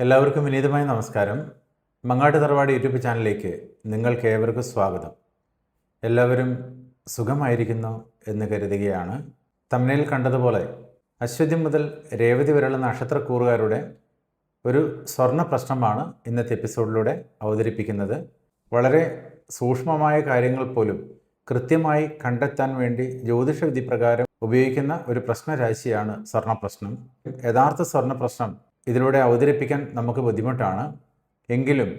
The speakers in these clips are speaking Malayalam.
എല്ലാവർക്കും വിനീതമായ നമസ്കാരം. മങ്ങാട്ട് തറവാട് യൂട്യൂബ് ചാനലിലേക്ക് നിങ്ങൾക്ക് ഏവർക്കും സ്വാഗതം. എല്ലാവരും സുഖമായിരിക്കുന്നു എന്ന് കരുതുകയാണ്. തമിഴിൽ കണ്ടതുപോലെ അശ്വതി മുതൽ രേവതി വരെയുള്ള നക്ഷത്രക്കൂറുകാരുടെ ഒരു സ്വർണ പ്രശ്നമാണ് ഇന്നത്തെ എപ്പിസോഡിലൂടെ അവതരിപ്പിക്കുന്നത്. വളരെ സൂക്ഷ്മമായ കാര്യങ്ങൾ പോലും കൃത്യമായി കണ്ടെത്താൻ വേണ്ടി ജ്യോതിഷ വിധി പ്രകാരം ഉപയോഗിക്കുന്ന ഒരു പ്രശ്നരാശിയാണ് സ്വർണ പ്രശ്നം. യഥാർത്ഥ സ്വർണ പ്രശ്നം ഇതിലൂടെ അവതരിപ്പിക്കാൻ നമുക്ക് ബുദ്ധിമുട്ടാണ്. എങ്കിലും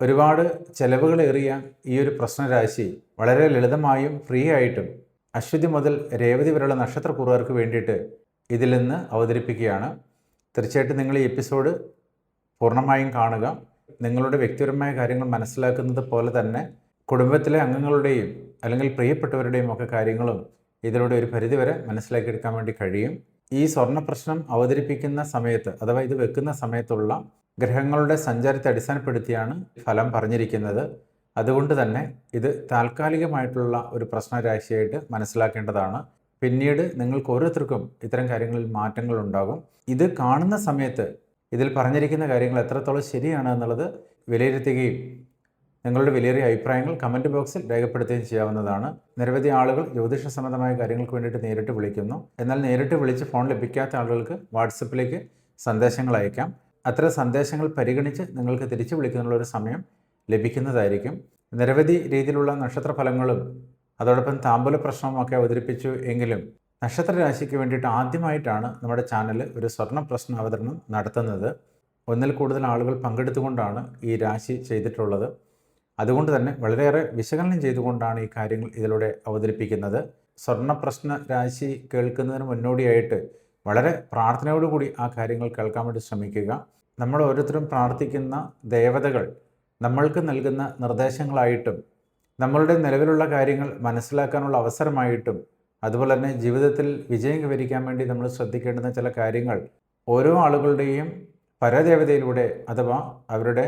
ഒരുപാട് ചെലവുകളേറിയ ഈ ഒരു പ്രശ്നരാശി വളരെ ലളിതമായും ഫ്രീ ആയിട്ടും അശ്വതി മുതൽ രേവതി വരെയുള്ള നക്ഷത്രക്കൂറുകാർക്ക് വേണ്ടിയിട്ട് ഇതിൽ നിന്ന് അവതരിപ്പിക്കുകയാണ്. തീർച്ചയായിട്ടും നിങ്ങൾ ഈ എപ്പിസോഡ് പൂർണമായും കാണുക. നിങ്ങളുടെ വ്യക്തിപരമായ കാര്യങ്ങൾ മനസ്സിലാക്കുന്നത് പോലെ തന്നെ കുടുംബത്തിലെ അംഗങ്ങളുടെയും അല്ലെങ്കിൽ പ്രിയപ്പെട്ടവരുടെയും ഒക്കെ കാര്യങ്ങളും ഇതിലൂടെ ഒരു പരിധിവരെ മനസ്സിലാക്കിയെടുക്കാൻ വേണ്ടി കഴിയും. ഈ സ്വർണ പ്രശ്നം അവതരിപ്പിക്കുന്ന സമയത്ത് അഥവാ ഇത് വെക്കുന്ന സമയത്തുള്ള ഗ്രഹങ്ങളുടെ സഞ്ചാരത്തെ അടിസ്ഥാനപ്പെടുത്തിയാണ് ഫലം പറഞ്ഞിരിക്കുന്നത്. അതുകൊണ്ട് തന്നെ ഇത് താൽക്കാലികമായിട്ടുള്ള ഒരു പ്രശ്നരാശിയായിട്ട് മനസ്സിലാക്കേണ്ടതാണ്. പിന്നീട് നിങ്ങൾക്ക് ഓരോരുത്തർക്കും ഇത്തരം കാര്യങ്ങളിൽ മാറ്റങ്ങൾ ഉണ്ടാകും. ഇത് കാണുന്ന സമയത്ത് ഇതിൽ പറഞ്ഞിരിക്കുന്ന കാര്യങ്ങൾ എത്രത്തോളം ശരിയാണ് എന്നുള്ളത് വിലയിരുത്തുകയും നിങ്ങളുടെ വിലയേറിയ അഭിപ്രായങ്ങൾ കമന്റ് ബോക്സിൽ രേഖപ്പെടുത്തുകയും ചെയ്യാവുന്നതാണ്. നിരവധി ആളുകൾ ജ്യോതിഷ സംബന്ധമായ കാര്യങ്ങൾക്ക് വേണ്ടിയിട്ട് നേരിട്ട് വിളിക്കുന്നു. എന്നാൽ നേരിട്ട് വിളിച്ച് ഫോൺ ലഭിക്കാത്ത ആളുകൾക്ക് വാട്സപ്പിലേക്ക് സന്ദേശങ്ങൾ അയക്കാം. അത്തരം സന്ദേശങ്ങൾ പരിഗണിച്ച് നിങ്ങൾക്ക് തിരിച്ചു വിളിക്കാനുള്ള ഒരു സമയം ലഭിക്കുന്നതായിരിക്കും. നിരവധി രീതിയിലുള്ള നക്ഷത്ര ഫലങ്ങളും അതോടൊപ്പം താമ്പൂല പ്രശ്നമൊക്കെ അവതരിപ്പിച്ചു എങ്കിലും നക്ഷത്ര രാശിക്ക് വേണ്ടിയിട്ട് ആദ്യമായിട്ടാണ് നമ്മുടെ ചാനൽ ഒരു സ്വർണ പ്രശ്ന അവതരണം നടത്തുന്നത്. ഒന്നിൽ കൂടുതൽ ആളുകൾ പങ്കെടുത്തുകൊണ്ടാണ് ഈ രാശി ചെയ്തിട്ടുള്ളത്. അതുകൊണ്ട് തന്നെ വളരെയേറെ വിശകലനം ചെയ്തുകൊണ്ടാണ് ഈ കാര്യങ്ങൾ ഇതിലൂടെ അവതരിപ്പിക്കുന്നത്. സ്വർണപ്രശ്ന രാശി കേൾക്കുന്നതിന് മുന്നോടിയായിട്ട് വളരെ പ്രാർത്ഥനയോടുകൂടി ആ കാര്യങ്ങൾ കേൾക്കാൻ വേണ്ടി ശ്രമിക്കുക. നമ്മൾ ഓരോരുത്തരും പ്രാർത്ഥിക്കുന്ന ദേവതകൾ നമ്മൾക്ക് നൽകുന്ന നിർദ്ദേശങ്ങളായിട്ടും നമ്മളുടെ നിലവിലുള്ള കാര്യങ്ങൾ മനസ്സിലാക്കാനുള്ള അവസരമായിട്ടും അതുപോലെ തന്നെ ജീവിതത്തിൽ വിജയം കൈവരിക്കാൻ വേണ്ടി നമ്മൾ ശ്രദ്ധിക്കേണ്ടുന്ന ചില കാര്യങ്ങൾ ഓരോ ആളുകളുടെയും പരദേവതയിലൂടെ അഥവാ അവരുടെ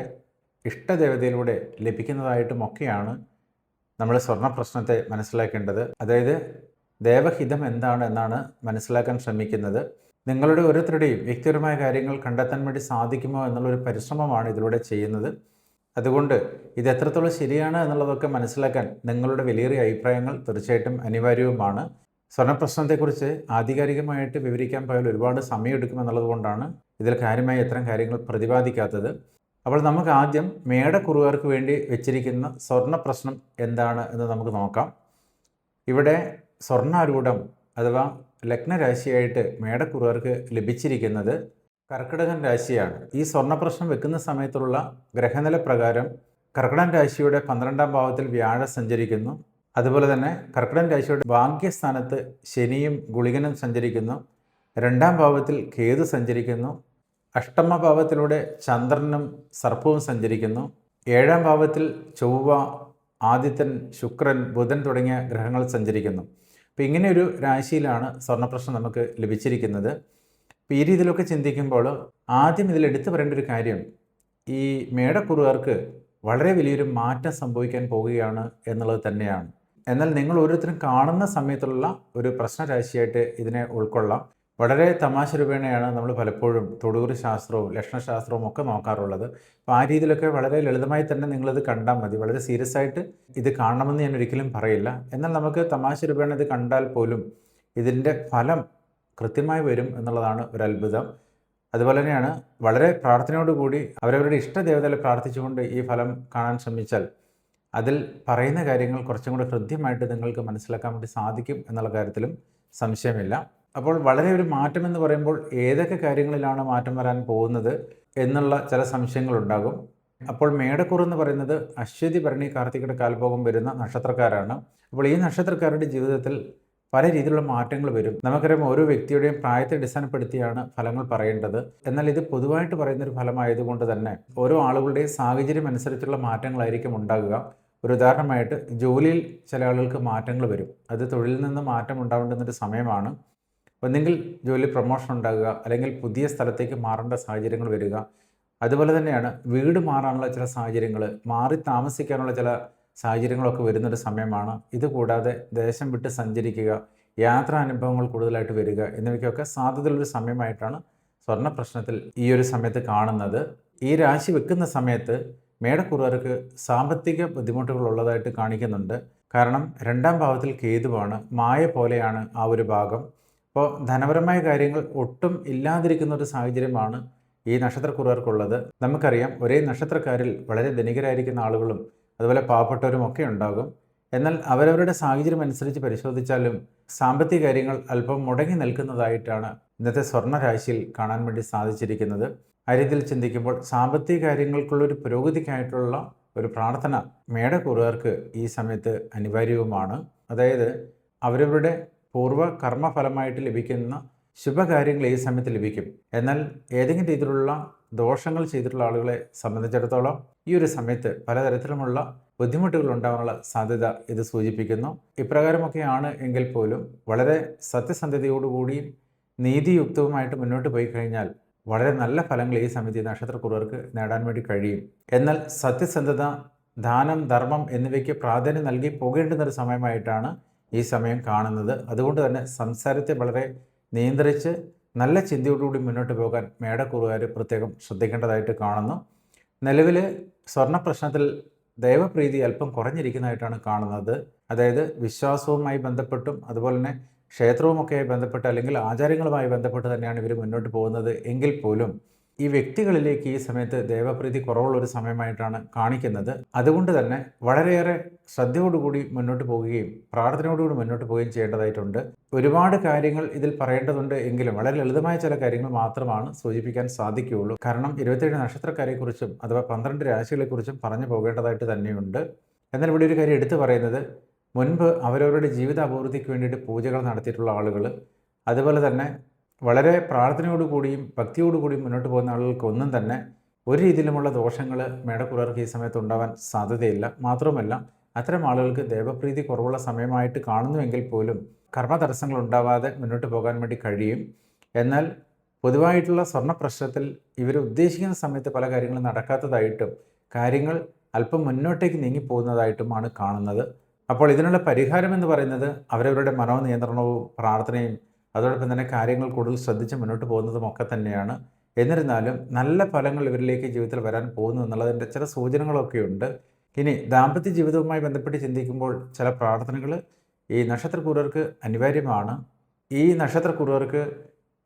ഇഷ്ടദേവതയിലൂടെ ലഭിക്കുന്നതായിട്ടും ഒക്കെയാണ് നമ്മൾ സ്വർണ പ്രശ്നത്തെ മനസ്സിലാക്കേണ്ടത്. അതായത് ദേവഹിതം എന്താണ് എന്നാണ് മനസ്സിലാക്കാൻ ശ്രമിക്കുന്നത്. നിങ്ങളുടെ ഓരോരുത്തരുടെയും വ്യക്തിപരമായ കാര്യങ്ങൾ കണ്ടെത്താൻ വേണ്ടി സാധിക്കുമോ എന്നുള്ളൊരു പരിശ്രമമാണ് ഇതിലൂടെ ചെയ്യുന്നത്. അതുകൊണ്ട് ഇത് എത്രത്തോളം ശരിയാണ് എന്നുള്ളതൊക്കെ മനസ്സിലാക്കാൻ നിങ്ങളുടെ വിലയേറിയ അഭിപ്രായങ്ങൾ തീർച്ചയായിട്ടും അനിവാര്യവുമാണ്. സ്വർണപ്രശ്നത്തെക്കുറിച്ച് ആധികാരികമായിട്ട് വിവരിക്കാൻ പോയാൽ ഒരുപാട് സമയമെടുക്കുമെന്നുള്ളത് കൊണ്ടാണ് ഇതിൽ കാര്യമായി ഇത്തരം കാര്യങ്ങൾ പ്രതിപാദിക്കാത്തത്. അപ്പോൾ നമുക്ക് ആദ്യം മേടക്കുറുകാർക്ക് വേണ്ടി വെച്ചിരിക്കുന്ന സ്വർണ പ്രശ്നം എന്താണ് എന്ന് നമുക്ക് നോക്കാം. ഇവിടെ സ്വർണാരൂഢം അഥവാ ലഗ്നരാശിയായിട്ട് മേടക്കുറുകാർക്ക് ലഭിച്ചിരിക്കുന്നത് കർക്കിടകൻ രാശിയാണ്. ഈ സ്വർണപ്രശ്നം വെക്കുന്ന സമയത്തുള്ള ഗ്രഹനില പ്രകാരം കർക്കിടകൻ രാശിയുടെ പന്ത്രണ്ടാം ഭാവത്തിൽ വ്യാഴ സഞ്ചരിക്കുന്നു. അതുപോലെ തന്നെ കർക്കിടകൻ രാശിയുടെ ഭാഗ്യസ്ഥാനത്ത് ശനിയും ഗുളികനും സഞ്ചരിക്കുന്നു. രണ്ടാം ഭാവത്തിൽ കേതു സഞ്ചരിക്കുന്നു. അഷ്ടമ ഭാവത്തിലൂടെ ചന്ദ്രനും സർപ്പവും സഞ്ചരിക്കുന്നു. ഏഴാം ഭാവത്തിൽ ചൊവ്വ ആദിത്യൻ ശുക്രൻ ബുധൻ തുടങ്ങിയ ഗ്രഹങ്ങൾ സഞ്ചരിക്കുന്നു. അപ്പോൾ ഇങ്ങനെയൊരു രാശിയിലാണ് സ്വർണപ്രശ്നം നമുക്ക് ലഭിച്ചിരിക്കുന്നത്. അപ്പോൾ ഈ രീതിയിലൊക്കെ ചിന്തിക്കുമ്പോൾ ആദ്യം ഇതിൽ എടുത്തു പറയേണ്ട ഒരു കാര്യം ഈ മേടക്കുറുകാർക്ക് വളരെ വലിയൊരു മാറ്റം സംഭവിക്കാൻ പോവുകയാണ് എന്നുള്ളത് തന്നെയാണ്. എന്നാൽ നിങ്ങൾ ഓരോരുത്തരും കാണുന്ന സമയത്തുള്ള ഒരു പ്രശ്നരാശിയായിട്ട് ഇതിനെ ഉൾക്കൊള്ളാം. വളരെ തമാശ രൂപേണയാണ് നമ്മൾ പലപ്പോഴും തൊടുകുറി ശാസ്ത്രവും ലക്ഷണശാസ്ത്രവും ഒക്കെ നോക്കാറുള്ളത്. അപ്പോൾ ആ രീതിയിലൊക്കെ വളരെ ലളിതമായി തന്നെ നിങ്ങളിത് കണ്ടാൽ മതി. വളരെ സീരിയസ് ആയിട്ട് ഇത് കാണണമെന്ന് ഞാൻ ഒരിക്കലും പറയില്ല. എന്നാൽ നമുക്ക് തമാശ രൂപേണ ഇത് കണ്ടാൽ പോലും ഇതിന്റെ ഫലം കൃത്യമായി വരും എന്നുള്ളതാണ് ഒരു അത്ഭുതം. അതുപോലെ തന്നെയാണ് വളരെ പ്രാർത്ഥനയോടുകൂടി അവരവരുടെ ഇഷ്ടദേവതകളെ പ്രാർത്ഥിച്ചുകൊണ്ട് ഈ ഫലം കാണാൻ ശ്രമിച്ചാൽ അതിൽ പറയുന്ന കാര്യങ്ങൾ കുറച്ചും കൂടെ ഹൃദ്യമായിട്ട് നിങ്ങൾക്ക് മനസ്സിലാക്കാൻ വേണ്ടി സാധിക്കും എന്നുള്ള കാര്യത്തിലും സംശയമില്ല. അപ്പോൾ വളരെ ഒരു മാറ്റം എന്ന് പറയുമ്പോൾ ഏതൊക്കെ കാര്യങ്ങളിലാണ് മാറ്റം വരാൻ പോകുന്നത് എന്നുള്ള ചില സംശയങ്ങളുണ്ടാകും. അപ്പോൾ മേടക്കൂർ എന്ന് പറയുന്നത് അശ്വതി ഭരണി കാർത്തികയുടെ കാൽഭോഗം വരുന്ന നക്ഷത്രക്കാരാണ്. അപ്പോൾ ഈ നക്ഷത്രക്കാരുടെ ജീവിതത്തിൽ പല രീതിയിലുള്ള മാറ്റങ്ങൾ വരും. നമുക്കറിയാം ഓരോ വ്യക്തിയുടെയും പ്രായത്തെ അടിസ്ഥാനപ്പെടുത്തിയാണ് ഫലങ്ങൾ പറയേണ്ടത്. എന്നാൽ ഇത് പൊതുവായിട്ട് പറയുന്ന ഒരു ഫലമായതുകൊണ്ട് തന്നെ ഓരോ ആളുകളുടെയും സാഹചര്യം അനുസരിച്ചുള്ള മാറ്റങ്ങളായിരിക്കും ഉണ്ടാകുക. ഒരു ഉദാഹരണമായിട്ട് ജോലിയിൽ ചില ആളുകൾക്ക് മാറ്റങ്ങൾ വരും. അത് തൊഴിലിൽ നിന്ന് മാറ്റം ഉണ്ടാവേണ്ടുന്നൊരു സമയമാണ്. ഒന്നെങ്കിൽ ജോലി പ്രൊമോഷൻ ഉണ്ടാകുക അല്ലെങ്കിൽ പുതിയ സ്ഥലത്തേക്ക് മാറേണ്ട സാഹചര്യങ്ങൾ വരിക. അതുപോലെ തന്നെയാണ് വീട് മാറാനുള്ള ചില സാഹചര്യങ്ങൾ മാറി താമസിക്കാനുള്ള ചില സാഹചര്യങ്ങളൊക്കെ വരുന്നൊരു സമയമാണ്. ഇതുകൂടാതെ ദേശം വിട്ട് സഞ്ചരിക്കുക യാത്രാ അനുഭവങ്ങൾ കൂടുതലായിട്ട് വരിക എന്നിവയ്ക്കൊക്കെ സാധ്യതയുള്ളൊരു സമയമായിട്ടാണ് സ്വർണ പ്രശ്നത്തിൽ ഈ ഒരു സമയത്ത് കാണുന്നത്. ഈ രാശി വെക്കുന്ന സമയത്ത് മേടക്കുറുകാർക്ക് സാമ്പത്തിക ബുദ്ധിമുട്ടുകൾ ഉള്ളതായിട്ട് കാണിക്കുന്നുണ്ട്. കാരണം രണ്ടാം ഭാവത്തിൽ കേതുവാണ് മായ പോലെയാണ് ആ ഒരു ഭാഗം. അപ്പോൾ ധനപരമായ കാര്യങ്ങൾ ഒട്ടും ഇല്ലാതിരിക്കുന്ന ഒരു സാഹചര്യമാണ് ഈ നക്ഷത്രക്കുറവർക്കുള്ളത്. നമുക്കറിയാം ഒരേ നക്ഷത്രക്കാരിൽ വളരെ ധനികരായിരിക്കുന്ന ആളുകളും അതുപോലെ പാവപ്പെട്ടവരും ഒക്കെ ഉണ്ടാകും. എന്നാൽ അവരവരുടെ സാഹചര്യം അനുസരിച്ച് പരിശോധിച്ചാലും സാമ്പത്തിക കാര്യങ്ങൾ അല്പം മുടങ്ങി നിൽക്കുന്നതായിട്ടാണ് ഇന്നത്തെ സ്വർണരാശിയിൽ കാണാൻ വേണ്ടി സാധിച്ചിരിക്കുന്നത്. ആ ചിന്തിക്കുമ്പോൾ സാമ്പത്തിക കാര്യങ്ങൾക്കുള്ളൊരു പുരോഗതിക്കായിട്ടുള്ള ഒരു പ്രാർത്ഥന മേടക്കൂറുകാർക്ക് ഈ സമയത്ത് അനിവാര്യവുമാണ്. അതായത് അവരവരുടെ പൂർവ കർമ്മഫലമായിട്ട് ലഭിക്കുന്ന ശുഭകാര്യങ്ങൾ ഈ സമയത്ത് ലഭിക്കും. എന്നാൽ ഏതെങ്കിലും രീതിയിലുള്ള ദോഷങ്ങൾ ചെയ്തിട്ടുള്ള ആളുകളെ സംബന്ധിച്ചിടത്തോളം ഈ ഒരു സമയത്ത് പലതരത്തിലുമുള്ള ബുദ്ധിമുട്ടുകൾ ഉണ്ടാകാനുള്ള സാധ്യത ഇത് സൂചിപ്പിക്കുന്നു. ഇപ്രകാരമൊക്കെയാണ് എങ്കിൽ പോലും വളരെ സത്യസന്ധതയോടുകൂടിയും നീതിയുക്തവുമായിട്ട് മുന്നോട്ട് പോയി കഴിഞ്ഞാൽ വളരെ നല്ല ഫലങ്ങൾ ഈ സമയത്ത് നക്ഷത്രക്കുറവർക്ക് നേടാൻ വേണ്ടി കഴിയും. എന്നാൽ സത്യസന്ധത ദാനം ധർമ്മം എന്നിവയ്ക്ക് പ്രാധാന്യം നൽകി പോകേണ്ടുന്ന ഒരു സമയമായിട്ടാണ് ഈ സമയം കാണുന്നത്. അതുകൊണ്ട് തന്നെ സംസാരത്തെ വളരെ നിയന്ത്രിച്ച് നല്ല ചിന്തയോടുകൂടി മുന്നോട്ട് പോകാൻ മേടക്കുറുകാർ പ്രത്യേകം ശ്രദ്ധിക്കേണ്ടതായിട്ട് കാണുന്നു. നിലവിൽ സ്വർണ പ്രശ്നത്തിൽ ദൈവപ്രീതി അല്പം കുറഞ്ഞിരിക്കുന്നതായിട്ടാണ് കാണുന്നത്. അതായത് വിശ്വാസവുമായി ബന്ധപ്പെട്ടും അതുപോലെ തന്നെ ക്ഷേത്രവുമൊക്കെ ബന്ധപ്പെട്ട് അല്ലെങ്കിൽ ആചാരങ്ങളുമായി ബന്ധപ്പെട്ട് തന്നെയാണ് ഇവർ മുന്നോട്ട് പോകുന്നത്. എങ്കിൽ പോലും ഈ വ്യക്തികളിലേക്ക് ഈ സമയത്ത് ദേവപ്രീതി കുറവുള്ള ഒരു സമയമായിട്ടാണ് കാണിക്കുന്നത്. അതുകൊണ്ട് തന്നെ വളരെയേറെ ശ്രദ്ധയോടുകൂടി മുന്നോട്ട് പോവുകയും പ്രാർത്ഥനയോടുകൂടി മുന്നോട്ട് പോവുകയും ചെയ്യേണ്ടതായിട്ടുണ്ട്. ഒരുപാട് കാര്യങ്ങൾ ഇതിൽ പറയേണ്ടതുണ്ട് എങ്കിലും വളരെ ലളിതമായ ചില കാര്യങ്ങൾ മാത്രമാണ് സൂചിപ്പിക്കാൻ സാധിക്കുകയുള്ളൂ. കാരണം ഇരുപത്തിയേഴ് നക്ഷത്രക്കാരെക്കുറിച്ചും അഥവാ പന്ത്രണ്ട് രാശികളെക്കുറിച്ചും പറഞ്ഞു പോകേണ്ടതായിട്ട് തന്നെയുണ്ട്. എന്നാൽ ഇവിടെ ഒരു കാര്യം എടുത്തു പറയുന്നത് മുൻപ് അവരവരുടെ ജീവിത അഭിവൃദ്ധിക്ക് വേണ്ടിയിട്ട് പൂജകൾ നടത്തിയിട്ടുള്ള ആളുകൾ അതുപോലെ തന്നെ വളരെ പ്രാർത്ഥനയോടുകൂടിയും ഭക്തിയോടുകൂടിയും മുന്നോട്ട് പോകുന്ന ആളുകൾക്കൊന്നും തന്നെ ഒരു രീതിയിലുമുള്ള ദോഷങ്ങൾ മേടക്കുറർക്ക് ഈ സമയത്ത് ഉണ്ടാവാൻ സാധ്യതയില്ല. മാത്രമല്ല അത്തരം ആളുകൾക്ക് ദേവപ്രീതി കുറവുള്ള സമയമായിട്ട് കാണുന്നുവെങ്കിൽ പോലും കർമ്മ തടസ്സങ്ങൾ ഉണ്ടാവാതെ മുന്നോട്ട് പോകാൻ വേണ്ടി കഴിയും. എന്നാൽ പൊതുവായിട്ടുള്ള സ്വർണ പ്രശ്നത്തിൽ ഇവർ ഉദ്ദേശിക്കുന്ന സമയത്ത് പല കാര്യങ്ങളും നടക്കാത്തതായിട്ടും കാര്യങ്ങൾ അല്പം മുന്നോട്ടേക്ക് നീങ്ങിപ്പോകുന്നതായിട്ടുമാണ് കാണുന്നത്. അപ്പോൾ ഇതിനുള്ള പരിഹാരം എന്ന് പറയുന്നത് അവരവരുടെ മനോനിയന്ത്രണവും പ്രാർത്ഥനയും അതോടൊപ്പം തന്നെ കാര്യങ്ങൾ കൂടുതൽ ശ്രദ്ധിച്ച് മുന്നോട്ട് പോകുന്നതും ഒക്കെ തന്നെയാണ്. എന്നിരുന്നാലും നല്ല ഫലങ്ങൾ ഇവരിലേക്ക് ജീവിതത്തിൽ വരാൻ പോകുന്നു എന്നുള്ളതിന്റെ ചില സൂചനകളൊക്കെ ഉണ്ട്. ഇനി ദാമ്പത്യ ജീവിതവുമായി ബന്ധപ്പെട്ട് ചിന്തിക്കുമ്പോൾ ചില പ്രാർത്ഥനകൾ ഈ നക്ഷത്രക്കൂറുകാർക്ക് അനിവാര്യമാണ്. ഈ നക്ഷത്രക്കൂറുകാർക്ക്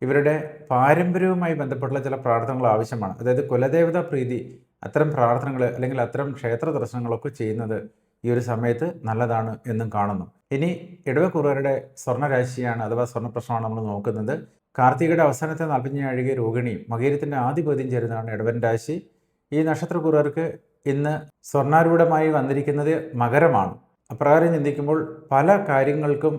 ഇവരുടെ പാരമ്പര്യവുമായി ബന്ധപ്പെട്ടുള്ള ചില പ്രാർത്ഥനകൾ ആവശ്യമാണ്. അതായത് കുലദേവതാ പ്രീതി അത്തരം പ്രാർത്ഥനകൾ അല്ലെങ്കിൽ അത്തരം ക്ഷേത്ര ദർശനങ്ങളൊക്കെ ചെയ്യുന്നത് ഈ ഒരു സമയത്ത് നല്ലതാണ് എന്നും കാണുന്നു. ഇനി ഇടവക്കുറവരുടെ സ്വർണരാശിയാണ് അഥവാ സ്വർണപ്രശ്നമാണ് നമ്മൾ നോക്കുന്നത്. കാർത്തികയുടെ അവസാനത്തെ നാൽപ്പത്തി അഴുകിയ രോഹിണിയും മകീരത്തിന്റെ ആധിപത്യം ചേരുന്നതാണ് ഇടവൻ രാശി. ഈ നക്ഷത്രക്കുറവർക്ക് ഇന്ന് സ്വർണാരൂഢമായി വന്നിരിക്കുന്നത് മകരമാണ്. അപ്രകാരം ചിന്തിക്കുമ്പോൾ പല കാര്യങ്ങൾക്കും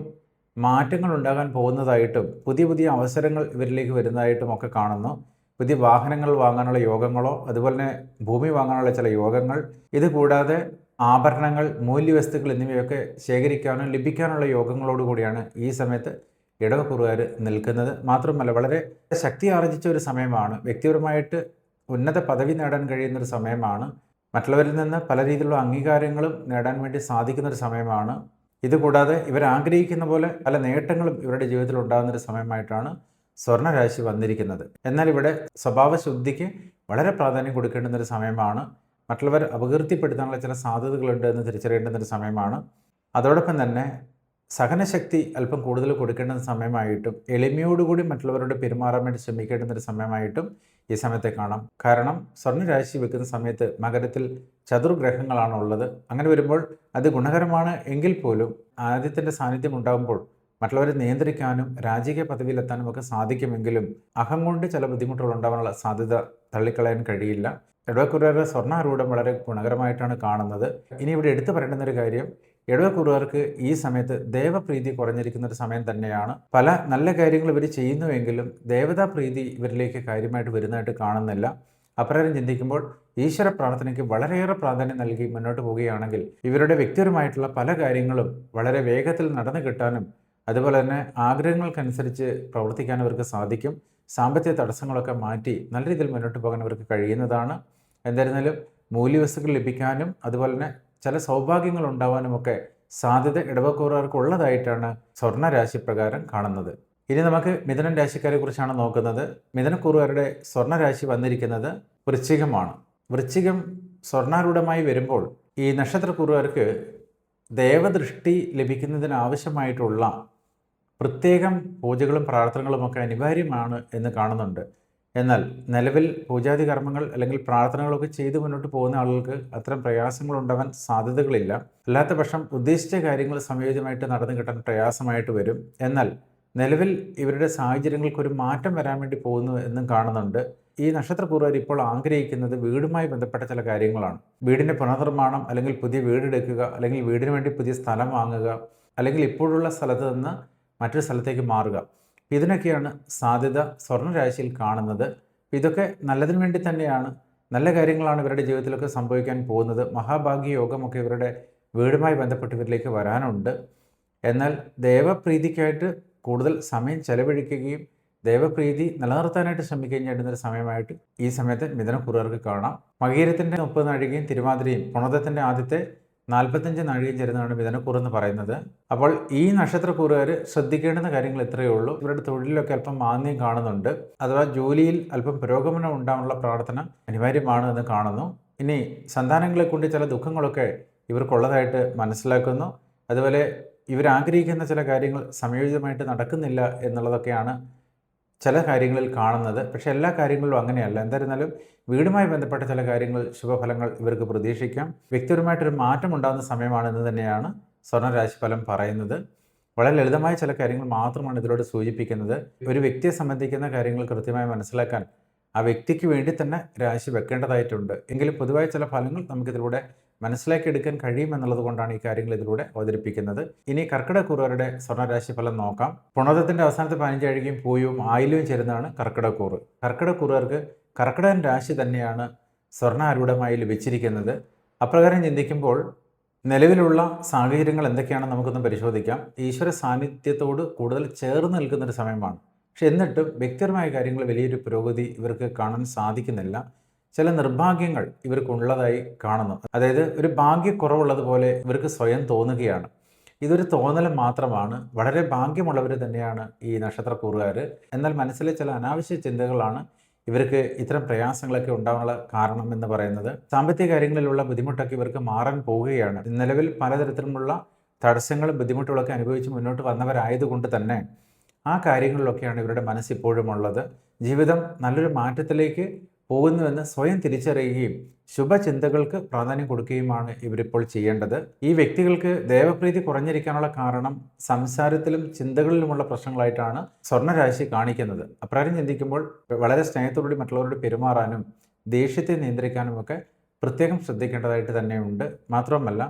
മാറ്റങ്ങൾ ഉണ്ടാകാൻ പോകുന്നതായിട്ടും പുതിയ പുതിയ അവസരങ്ങൾ ഇവരിലേക്ക് വരുന്നതായിട്ടും ഒക്കെ കാണുന്നു. പുതിയ വാഹനങ്ങൾ വാങ്ങാനുള്ള യോഗങ്ങളോ അതുപോലെ തന്നെ ഭൂമി വാങ്ങാനുള്ള ചില യോഗങ്ങൾ. ഇത് കൂടാതെ ആഭരണങ്ങൾ മൂല്യവസ്തുക്കൾ എന്നിവയൊക്കെ ശേഖരിക്കാനും ലഭിക്കാനുള്ള യോഗങ്ങളോടുകൂടിയാണ് ഈ സമയത്ത് ഇടവക്കുറുകാർ നിൽക്കുന്നത്. മാത്രമല്ല വളരെ ശക്തി ആർജിച്ച ഒരു സമയമാണ്. വ്യക്തിപരമായിട്ട് ഉന്നത പദവി നേടാൻ കഴിയുന്ന ഒരു സമയമാണ്. മറ്റുള്ളവരിൽ നിന്ന് പല രീതിയിലുള്ള അംഗീകാരങ്ങളും നേടാൻ വേണ്ടി സാധിക്കുന്ന ഒരു സമയമാണ്. ഇതുകൂടാതെ ഇവർ ആഗ്രഹിക്കുന്ന പോലെ പല നേട്ടങ്ങളും ഇവരുടെ ജീവിതത്തിൽ ഉണ്ടാകുന്ന ഒരു സമയമായിട്ടാണ് സ്വർണരാശി വന്നിരിക്കുന്നത്. എന്നാൽ ഇവിടെ സ്വഭാവശുദ്ധിക്ക് വളരെ പ്രാധാന്യം കൊടുക്കേണ്ടുന്ന ഒരു സമയമാണ്. മറ്റുള്ളവർ അപകീർത്തിപ്പെടുത്താനുള്ള ചില സാധ്യതകളുണ്ട് എന്ന് തിരിച്ചറിയേണ്ടുന്ന ഒരു സമയമാണ്. അതോടൊപ്പം തന്നെ സഹനശക്തി അല്പം കൂടുതൽ കൊടുക്കേണ്ടുന്ന സമയമായിട്ടും എളിമയോടുകൂടി മറ്റുള്ളവരോട് പെരുമാറാൻ വേണ്ടി ശ്രമിക്കേണ്ടുന്ന ഒരു സമയമായിട്ടും ഈ സമയത്തെ കാണാം. കാരണം സ്വർണരാശി വെക്കുന്ന സമയത്ത് മകരത്തിൽ ചതുർഗ്രഹങ്ങളാണ് ഉള്ളത് അങ്ങനെ വരുമ്പോൾ അത് ഗുണകരമാണ് എങ്കിൽ പോലും ആദ്യത്തിന്റെ സാന്നിധ്യം ഉണ്ടാകുമ്പോൾ മറ്റുള്ളവരെ നിയന്ത്രിക്കാനും രാജകീയ പദവിയിലെത്താനും ഒക്കെ സാധിക്കുമെങ്കിലും അഹം കൊണ്ട് ചില ബുദ്ധിമുട്ടുകൾ ഉണ്ടാകാനുള്ള സാധ്യത തള്ളിക്കളയാൻ കഴിയില്ല. ഇടവക്കുറുകാരുടെ സ്വർണാരൂഢം വളരെ ഗുണകരമായിട്ടാണ് കാണുന്നത്. ഇനി ഇവിടെ എടുത്തു പറയേണ്ടുന്ന ഒരു കാര്യം എടവക്കൂറുകാർക്ക് ഈ സമയത്ത് ദേവപ്രീതി കുറഞ്ഞിരിക്കുന്ന ഒരു സമയം തന്നെയാണ്. പല നല്ല കാര്യങ്ങൾ ഇവർ ചെയ്യുന്നുവെങ്കിലും ദേവതാ പ്രീതി ഇവരിലേക്ക് കാര്യമായിട്ട് വരുന്നതായിട്ട് കാണുന്നില്ല. അപ്രകാരം ചിന്തിക്കുമ്പോൾ ഈശ്വര പ്രാർത്ഥനയ്ക്ക് വളരെയേറെ പ്രാധാന്യം നൽകി മുന്നോട്ട് പോവുകയാണെങ്കിൽ ഇവരുടെ വ്യക്തിപരമായിട്ടുള്ള പല കാര്യങ്ങളും വളരെ വേഗത്തിൽ നടന്നു കിട്ടാനും അതുപോലെ തന്നെ ആഗ്രഹങ്ങൾക്കനുസരിച്ച് പ്രവർത്തിക്കാൻ അവർക്ക് സാധിക്കും. സാമ്പത്തിക തടസ്സങ്ങളൊക്കെ മാറ്റി നല്ല രീതിയിൽ മുന്നോട്ട് പോകാൻ അവർക്ക് കഴിയുന്നതാണ്. എന്തായിരുന്നാലും മൂല്യവസ്തുക്കൾ ലഭിക്കാനും അതുപോലെ തന്നെ ചില സൗഭാഗ്യങ്ങൾ ഉണ്ടാവാനുമൊക്കെ സാധ്യത ഇടവക്കൂറുകാർക്ക് ഉള്ളതായിട്ടാണ് സ്വർണരാശി പ്രകാരം കാണുന്നത്. ഇനി നമുക്ക് മിഥുനൻ രാശിക്കാരെ കുറിച്ചാണ് നോക്കുന്നത്. മിഥുനക്കുറുകാരുടെ സ്വർണരാശി വന്നിരിക്കുന്നത് വൃശ്ചികമാണ്. വൃശ്ചികം സ്വർണാരൂഢമായി വരുമ്പോൾ ഈ നക്ഷത്രക്കുറുകാർക്ക് ദേവദൃഷ്ടി ലഭിക്കുന്നതിനാവശ്യമായിട്ടുള്ള പ്രത്യേകം പൂജകളും പ്രാർത്ഥനകളുമൊക്കെ അനിവാര്യമാണ് എന്ന് കാണുന്നുണ്ട്. എന്നാൽ നിലവിൽ പൂജാതി കർമ്മങ്ങൾ അല്ലെങ്കിൽ പ്രാർത്ഥനകളൊക്കെ ചെയ്ത് മുന്നോട്ട് പോകുന്ന ആളുകൾക്ക് അത്തരം പ്രയാസങ്ങൾ ഉണ്ടാവാൻ സാധ്യതകളില്ല. അല്ലാത്ത പക്ഷം ഉദ്ദേശിച്ച കാര്യങ്ങൾ സംയോജിതമായിട്ട് നടന്നു കിട്ടാൻ പ്രയാസമായിട്ട് വരും. എന്നാൽ നിലവിൽ ഇവരുടെ സാഹചര്യങ്ങൾക്ക് ഒരു മാറ്റം വരാൻ വേണ്ടി പോകുന്നു എന്നും കാണുന്നുണ്ട്. ഈ നക്ഷത്രപൂർവർ ഇപ്പോൾ ആഗ്രഹിക്കുന്നത് വീടുമായി ബന്ധപ്പെട്ട ചില കാര്യങ്ങളാണ്. വീടിന്റെ പുനർനിർമ്മാണം അല്ലെങ്കിൽ പുതിയ വീടെടുക്കുക അല്ലെങ്കിൽ വീടിന് വേണ്ടി പുതിയ സ്ഥലം വാങ്ങുക അല്ലെങ്കിൽ ഇപ്പോഴുള്ള സ്ഥലത്ത് നിന്ന് മറ്റൊരു സ്ഥലത്തേക്ക് മാറുക. ഇതിനൊക്കെയാണ് സാധ്യത സ്വർണരാശിയിൽ കാണുന്നത്. ഇതൊക്കെ നല്ലതിന് വേണ്ടി തന്നെയാണ്. നല്ല കാര്യങ്ങളാണ് ഇവരുടെ ജീവിതത്തിലൊക്കെ സംഭവിക്കാൻ പോകുന്നത്. മഹാഭാഗ്യ യോഗമൊക്കെ ഇവരുടെ വീടുമായി ബന്ധപ്പെട്ട് ഇവരിലേക്ക് വരാനുണ്ട്. എന്നാൽ ദേവപ്രീതിക്കായിട്ട് കൂടുതൽ സമയം ചെലവഴിക്കുകയും ദേവപ്രീതി നിലനിർത്താനായിട്ട് ശ്രമിക്കുകയും ചെയ്യുന്ന ഒരു സമയമായിട്ട് ഈ സമയത്ത് മിഥുനക്കുറുകാർക്ക് കാണാം. മകീരത്തിന്റെ മുപ്പത് നാഴികയും തിരുവാതിരയും പുണതത്തിന്റെ ആദ്യത്തെ നാൽപ്പത്തഞ്ച് നാഴികയും ചേരുന്നതാണ് മിഥുനക്കൂർ എന്ന് പറയുന്നത്. അപ്പോൾ ഈ നക്ഷത്രക്കൂറുകാർ ശ്രദ്ധിക്കേണ്ടുന്ന കാര്യങ്ങൾ ഇത്രയേ ഉള്ളൂ. ഇവരുടെ തൊഴിലിലൊക്കെ അല്പം മാന്യം കാണുന്നുണ്ട്. അഥവാ ജോലിയിൽ അല്പം പുരോഗമനം ഉണ്ടാകാനുള്ള പ്രാർത്ഥന അനിവാര്യമാണ് എന്ന് കാണുന്നു. ഇനി സന്താനങ്ങളെ കൊണ്ട് ചില ദുഃഖങ്ങളൊക്കെ ഇവർക്കുള്ളതായിട്ട് മനസ്സിലാക്കുന്നു. അതുപോലെ ഇവരാഗ്രഹിക്കുന്ന ചില കാര്യങ്ങൾ സംയോജിതമായിട്ട് നടക്കുന്നില്ല എന്നുള്ളതൊക്കെയാണ് ചില കാര്യങ്ങളിൽ കാണുന്നത് പക്ഷേ എല്ലാ കാര്യങ്ങളിലും അങ്ങനെയല്ല. എന്തായിരുന്നാലും വീടുമായി ബന്ധപ്പെട്ട ചില കാര്യങ്ങൾ ശുഭഫലങ്ങൾ ഇവർക്ക് പ്രതീക്ഷിക്കാം. വ്യക്തിപരമായിട്ടൊരു മാറ്റം ഉണ്ടാകുന്ന സമയമാണെന്ന് തന്നെയാണ് സ്വർണരാശി ഫലം പറയുന്നത്. വളരെ ലളിതമായ ചില കാര്യങ്ങൾ മാത്രമാണ് ഇതിലൂടെ സൂചിപ്പിക്കുന്നത്. ഒരു വ്യക്തിയെ സംബന്ധിക്കുന്ന കാര്യങ്ങൾ കൃത്യമായി മനസ്സിലാക്കാൻ ആ വ്യക്തിക്ക് വേണ്ടി തന്നെ രാശി വെക്കേണ്ടതായിട്ടുണ്ട്. എങ്കിലും പൊതുവായ ചില ഫലങ്ങൾ നമുക്കിതിലൂടെ മനസ്സിലാക്കിയെടുക്കാൻ കഴിയുമെന്നുള്ളത് കൊണ്ടാണ് ഈ കാര്യങ്ങൾ ഇതിലൂടെ അവതരിപ്പിക്കുന്നത്. ഇനി കർക്കിടക്കൂറുകാരുടെ സ്വർണരാശി ഫലം നോക്കാം. പുണതത്തിന്റെ അവസാനത്തെ പതിനഞ്ചാഴികയും പൂയും ആയിലും ചേരുന്നതാണ് കർക്കിടക്കൂറ് കർക്കിടക്കൂറുകാർക്ക് കർക്കിടകൻ രാശി തന്നെയാണ് സ്വർണാരൂഢമായി ലഭിച്ചിരിക്കുന്നത്. അപ്രകാരം ചിന്തിക്കുമ്പോൾ നിലവിലുള്ള സാഹചര്യങ്ങൾ എന്തൊക്കെയാണെന്ന് നമുക്കൊന്ന് പരിശോധിക്കാം. ഈശ്വര സാന്നിധ്യത്തോട് കൂടുതൽ ചേർന്ന് നിൽക്കുന്ന ഒരു സമയമാണ്. പക്ഷെ എന്നിട്ടും വ്യക്തിപരമായ കാര്യങ്ങൾ വലിയൊരു പുരോഗതി ഇവർക്ക് കാണാൻ സാധിക്കുന്നില്ല. ചില നിർഭാഗ്യങ്ങൾ ഇവർക്കുള്ളതായി കാണുന്നു. അതായത് ഒരു ഭാഗ്യക്കുറവുള്ളതുപോലെ ഇവർക്ക് സ്വയം തോന്നുകയാണ്. ഇതൊരു തോന്നൽ മാത്രമാണ്. വളരെ ഭാഗ്യമുള്ളവർ തന്നെയാണ് ഈ നക്ഷത്രക്കൂറുകാർ എന്നാൽ മനസ്സിലെ ചില അനാവശ്യ ചിന്തകളാണ് ഇവർക്ക് ഇത്തരം പ്രയാസങ്ങളൊക്കെ ഉണ്ടാകാനുള്ള കാരണം എന്ന് പറയുന്നത്. സാമ്പത്തിക കാര്യങ്ങളിലുള്ള ബുദ്ധിമുട്ടൊക്കെ ഇവർക്ക് മാറാൻ പോവുകയാണ്. നിലവിൽ പലതരത്തിലുമുള്ള തടസ്സങ്ങളും ബുദ്ധിമുട്ടുകളൊക്കെ അനുഭവിച്ച് മുന്നോട്ട് വന്നവരായതുകൊണ്ട് തന്നെ ആ കാര്യങ്ങളിലൊക്കെയാണ് ഇവരുടെ മനസ്സിപ്പോഴും ഉള്ളത് ജീവിതം നല്ലൊരു മാറ്റത്തിലേക്ക് പോകുന്നുവെന്ന് സ്വയം തിരിച്ചറിയുകയും ശുഭചിന്തകൾക്ക് പ്രാധാന്യം കൊടുക്കുകയുമാണ് ഇവരിപ്പോൾ ചെയ്യേണ്ടത്. ഈ വ്യക്തികൾക്ക് ദേവപ്രീതി കുറഞ്ഞിരിക്കാനുള്ള കാരണം സംസാരത്തിലും ചിന്തകളിലുമുള്ള പ്രശ്നങ്ങളായിട്ടാണ് സ്വർണരാശി കാണിക്കുന്നത്. അപ്രകാരം ചിന്തിക്കുമ്പോൾ വളരെ സ്നേഹത്തോടുകൂടി മറ്റുള്ളവരോട് പെരുമാറാനും ദേഷ്യത്തെ നിയന്ത്രിക്കാനുമൊക്കെ പ്രത്യേകം ശ്രദ്ധിക്കേണ്ടതായിട്ട് തന്നെയുണ്ട്. മാത്രമല്ല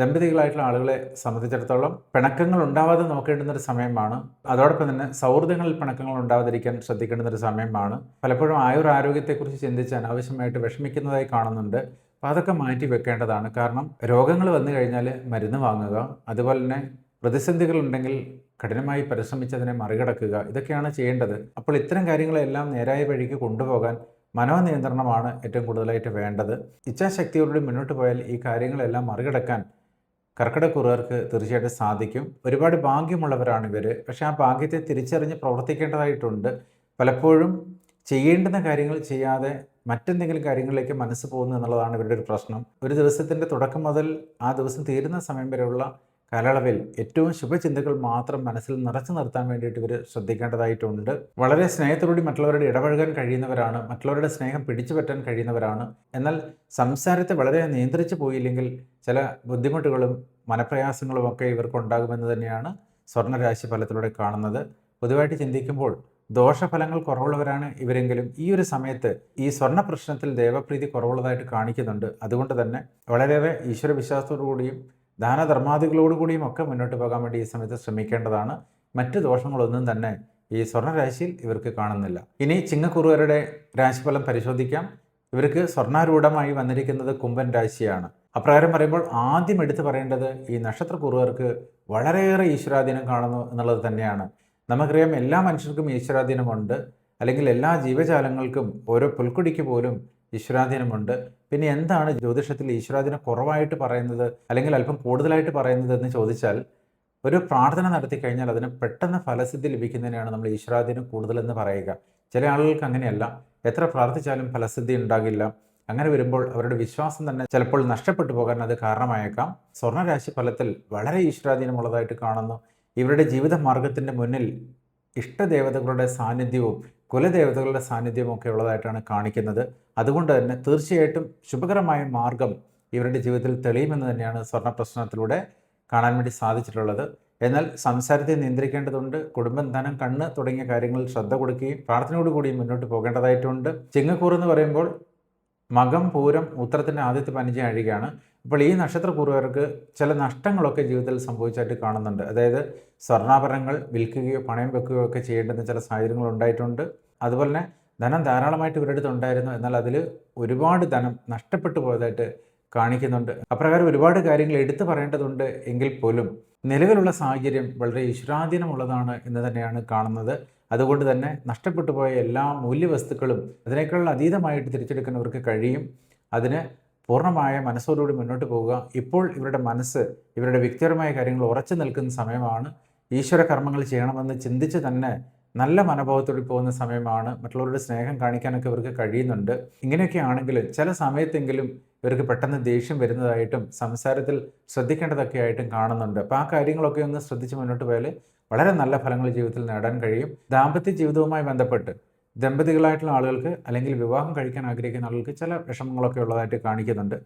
ദമ്പതികളായിട്ടുള്ള ആളുകളെ സംബന്ധിച്ചിടത്തോളം പിണക്കങ്ങൾ ഉണ്ടാവാതെ നോക്കേണ്ടുന്ന ഒരു സമയമാണ്. അതോടൊപ്പം തന്നെ സൗഹൃദങ്ങളിൽ പിണക്കങ്ങൾ ഉണ്ടാവാതിരിക്കാൻ ശ്രദ്ധിക്കേണ്ടുന്ന ഒരു സമയമാണ്. പലപ്പോഴും ആയുർ ആരോഗ്യത്തെക്കുറിച്ച് ചിന്തിച്ച് അനാവശ്യമായിട്ട് വിഷമിക്കുന്നതായി കാണുന്നുണ്ട്. അപ്പോൾ അതൊക്കെ മാറ്റി വെക്കേണ്ടതാണ്. കാരണം രോഗങ്ങൾ വന്നു കഴിഞ്ഞാൽ മരുന്ന് വാങ്ങുക അതുപോലെ തന്നെ പ്രതിസന്ധികൾ ഉണ്ടെങ്കിൽ കഠിനമായി പരിശ്രമിച്ചതിനെ മറികടക്കുക ഇതൊക്കെയാണ് ചെയ്യേണ്ടത്. അപ്പോൾ ഇത്തരം കാര്യങ്ങളെല്ലാം നേരായ വഴിക്ക് കൊണ്ടുപോകാൻ മനോനിയന്ത്രണമാണ് ഏറ്റവും കൂടുതലായിട്ട് വേണ്ടത്. ഇച്ഛാശക്തിയോടുകൂടി മുന്നോട്ട് പോയാൽ ഈ കാര്യങ്ങളെല്ലാം മറികടക്കാൻ കർക്കിടക്കുറുകാർക്ക് തീർച്ചയായിട്ടും സാധിക്കും. ഒരുപാട് ഭാഗ്യമുള്ളവരാണ് ഇവർ പക്ഷേ ആ ഭാഗ്യത്തെ തിരിച്ചറിഞ്ഞ് പ്രവർത്തിക്കേണ്ടതായിട്ടുണ്ട്. പലപ്പോഴും ചെയ്യേണ്ടുന്ന കാര്യങ്ങൾ ചെയ്യാതെ മറ്റെന്തെങ്കിലും കാര്യങ്ങളിലേക്ക് മനസ്സ് പോകുന്നു എന്നുള്ളതാണ് ഇവരുടെ ഒരു പ്രശ്നം. ഒരു ദിവസത്തിന്റെ തുടക്കം മുതൽ ആ ദിവസം തീരുന്ന സമയം വരെയുള്ള കാലയളവിൽ ഏറ്റവും ശുഭചിന്തകൾ മാത്രം മനസ്സിൽ നിറച്ചു നിർത്താൻ വേണ്ടിയിട്ട് ഇവർ ശ്രദ്ധിക്കേണ്ടതായിട്ടുണ്ട്. വളരെ സ്നേഹത്തോടുകൂടി മറ്റുള്ളവരുടെ ഇടപഴകാൻ കഴിയുന്നവരാണ് മറ്റുള്ളവരുടെ സ്നേഹം പിടിച്ചു പറ്റാൻ കഴിയുന്നവരാണ്. എന്നാൽ സംസാരത്തെ വളരെ നിയന്ത്രിച്ചു പോയില്ലെങ്കിൽ ചില ബുദ്ധിമുട്ടുകളും മനപ്രയാസങ്ങളും ഒക്കെ ഇവർക്ക് ഇവർക്കുണ്ടാകുമെന്ന് തന്നെയാണ് സ്വർണരാശി ഫലത്തിലൂടെ കാണുന്നത്. പൊതുവായിട്ട് ചിന്തിക്കുമ്പോൾ ദോഷഫലങ്ങൾ കുറവുള്ളവരാണ് ഇവരെങ്കിലും. ഈ ഒരു സമയത്ത് ഈ സ്വർണ പ്രശ്നത്തിൽ ദേവപ്രീതി കുറവുള്ളതായിട്ട് കാണിക്കുന്നുണ്ട്. അതുകൊണ്ട് തന്നെ വളരെയേറെ ഈശ്വര വിശ്വാസത്തോടു കൂടിയും ദാനധർമാദികളോടുകൂടിയും ഒക്കെ മുന്നോട്ട് പോകാൻ വേണ്ടി ഈ സമയത്ത് ശ്രമിക്കേണ്ടതാണ്. മറ്റ് ദോഷങ്ങളൊന്നും തന്നെ ഈ സ്വർണരാശിയിൽ ഇവർക്ക് കാണുന്നില്ല. ഇനി ചിങ്ങക്കുറുവരുടെ രാശിഫലം പരിശോധിക്കാം. ഇവർക്ക് സ്വർണാരൂഢമായി വന്നിരിക്കുന്നത് കുംഭൻ രാശിയാണ്. അപ്രകാരം പറയുമ്പോൾ ആദ്യം എടുത്തു പറയേണ്ടത് ഈ നക്ഷത്രക്കുറുവർക്ക് വളരെയേറെ ഈശ്വരാധീനം കാണുന്നു എന്നുള്ളത് തന്നെയാണ്. നമുക്കറിയാം എല്ലാ മനുഷ്യർക്കും ഈശ്വരാധീനമുണ്ട്. അല്ലെങ്കിൽ എല്ലാ ജീവജാലങ്ങൾക്കും ഓരോ പുൽക്കുടിക്ക് പോലും ഈശ്വരാധീനമുണ്ട്. പിന്നെ എന്താണ് ജ്യോതിഷത്തിൽ ഈശ്വരാധീനം കുറവായിട്ട് പറയുന്നത്? അല്ലെങ്കിൽ അല്പം കൂടുതലായിട്ട് പറയുന്നത് എന്ന് ചോദിച്ചാൽ ഒരു പ്രാർത്ഥന നടത്തി കഴിഞ്ഞാൽ അതിന് പെട്ടെന്ന് ഫലസിദ്ധി ലഭിക്കുന്നതിനാണ് നമ്മൾ ഈശ്വരാധീനം കൂടുതലെന്ന് പറയുക. ചില ആളുകൾക്ക് അങ്ങനെയല്ല. എത്ര പ്രാർത്ഥിച്ചാലും ഫലസിദ്ധി ഉണ്ടാകില്ല. അങ്ങനെ വരുമ്പോൾ അവരുടെ വിശ്വാസം തന്നെ ചിലപ്പോൾ നഷ്ടപ്പെട്ടു പോകാൻ അത് കാരണമായേക്കാം. സ്വർണരാശി ഫലത്തിൽ വളരെ ഈശ്വരാധീനമുള്ളതായിട്ട് കാണുന്നു. ഇവരുടെ ജീവിത മാർഗത്തിന്റെ മുന്നിൽ ഇഷ്ടദേവതകളുടെ സാന്നിധ്യവും കുലദേവതകളുടെ സാന്നിധ്യമൊക്കെ ഉള്ളതായിട്ടാണ് കാണിക്കുന്നത്. അതുകൊണ്ട് തന്നെ തീർച്ചയായിട്ടും ശുഭകരമായ മാർഗം ഇവരുടെ ജീവിതത്തിൽ തെളിയുമെന്ന് തന്നെയാണ് സ്വർണ പ്രശ്നത്തിലൂടെ കാണാൻ വേണ്ടി സാധിച്ചിട്ടുള്ളത്. എന്നാൽ സംസാരത്തെ നിയന്ത്രിക്കേണ്ടതുണ്ട്. കുടുംബം ധനം കണ്ണ് തുടങ്ങിയ കാര്യങ്ങളിൽ ശ്രദ്ധ കൊടുക്കുകയും പ്രാർത്ഥനയോടുകൂടി മുന്നോട്ട് പോകേണ്ടതായിട്ടുണ്ട്. ചിങ്ങക്കൂർ എന്ന് പറയുമ്പോൾ മകം പൂരം ഉത്തരത്തിന്റെ ആദ്യത്തെ പനിജ ആഴികയാണ് അപ്പോൾ ഈ നക്ഷത്രപൂർവകർക്ക് ചില നഷ്ടങ്ങളൊക്കെ ജീവിതത്തിൽ സംഭവിച്ചായിട്ട് കാണുന്നുണ്ട്. അതായത് സ്വർണാഭരണങ്ങൾ വിൽക്കുകയോ പണയം വെക്കുകയോ ഒക്കെ ചെയ്യേണ്ടുന്ന ചില സാഹചര്യങ്ങൾ ഉണ്ടായിട്ടുണ്ട്. അതുപോലെ തന്നെ ധനം ധാരാളമായിട്ട് ഇവരുടെ അടുത്ത് ഉണ്ടായിരുന്നു. എന്നാൽ അതിൽ ഒരുപാട് ധനം നഷ്ടപ്പെട്ടു പോയതായിട്ട് കാണിക്കുന്നുണ്ട്. അപ്രകാരം ഒരുപാട് കാര്യങ്ങൾ എടുത്തു പറയേണ്ടതുണ്ട് എങ്കിൽ പോലും നിലവിലുള്ള സാഹചര്യം വളരെ ഈശ്വരാധീനമുള്ളതാണ് എന്ന് തന്നെയാണ് കാണുന്നത്. അതുകൊണ്ട് തന്നെ നഷ്ടപ്പെട്ടു പോയ എല്ലാ മൂല്യവസ്തുക്കളും അതിനേക്കാൾ അതീതമായിട്ട് തിരിച്ചെടുക്കുന്നവർക്ക് കഴിയും. അതിന് പൂർണമായ മനസ്സോടുകൂടി മുന്നോട്ട് പോവുക. ഇപ്പോൾ ഇവരുടെ മനസ്സ് ഇവരുടെ വ്യക്തിപരമായ കാര്യങ്ങൾ ഉറച്ചു നിൽക്കുന്ന സമയമാണ്. ഈശ്വര കർമ്മങ്ങൾ ചെയ്യണമെന്ന് ചിന്തിച്ച് തന്നെ നല്ല മനോഭാവത്തോടെ പോകുന്ന സമയമാണ്. മറ്റുള്ളവരുടെ സ്നേഹം കാണിക്കാനൊക്കെ ഇവർക്ക് കഴിയുന്നുണ്ട്. ഇങ്ങനെയൊക്കെ ആണെങ്കിൽ ചില സമയത്തെങ്കിലും ഇവർക്ക് പെട്ടെന്ന് ദേഷ്യം വരുന്നതായിട്ടും സംസാരത്തിൽ ശ്രദ്ധിക്കേണ്ടതൊക്കെ ആയിട്ടും കാണുന്നുണ്ട്. അപ്പോൾ ആ കാര്യങ്ങളൊക്കെ ഒന്ന് ശ്രദ്ധിച്ച് മുന്നോട്ട് പോയാൽ വളരെ നല്ല ഫലങ്ങൾ ജീവിതത്തിൽ നേടാൻ കഴിയും. ദാമ്പത്യ ജീവിതവുമായി ബന്ധപ്പെട്ട് ദമ്പതികളായിട്ടുള്ള ആളുകൾക്ക് അല്ലെങ്കിൽ വിവാഹം കഴിക്കാൻ ആഗ്രഹിക്കുന്ന ആളുകൾക്ക് ചില വിഷമങ്ങളൊക്കെ ഉള്ളതായിട്ട് കാണിക്കുന്നുണ്ട്.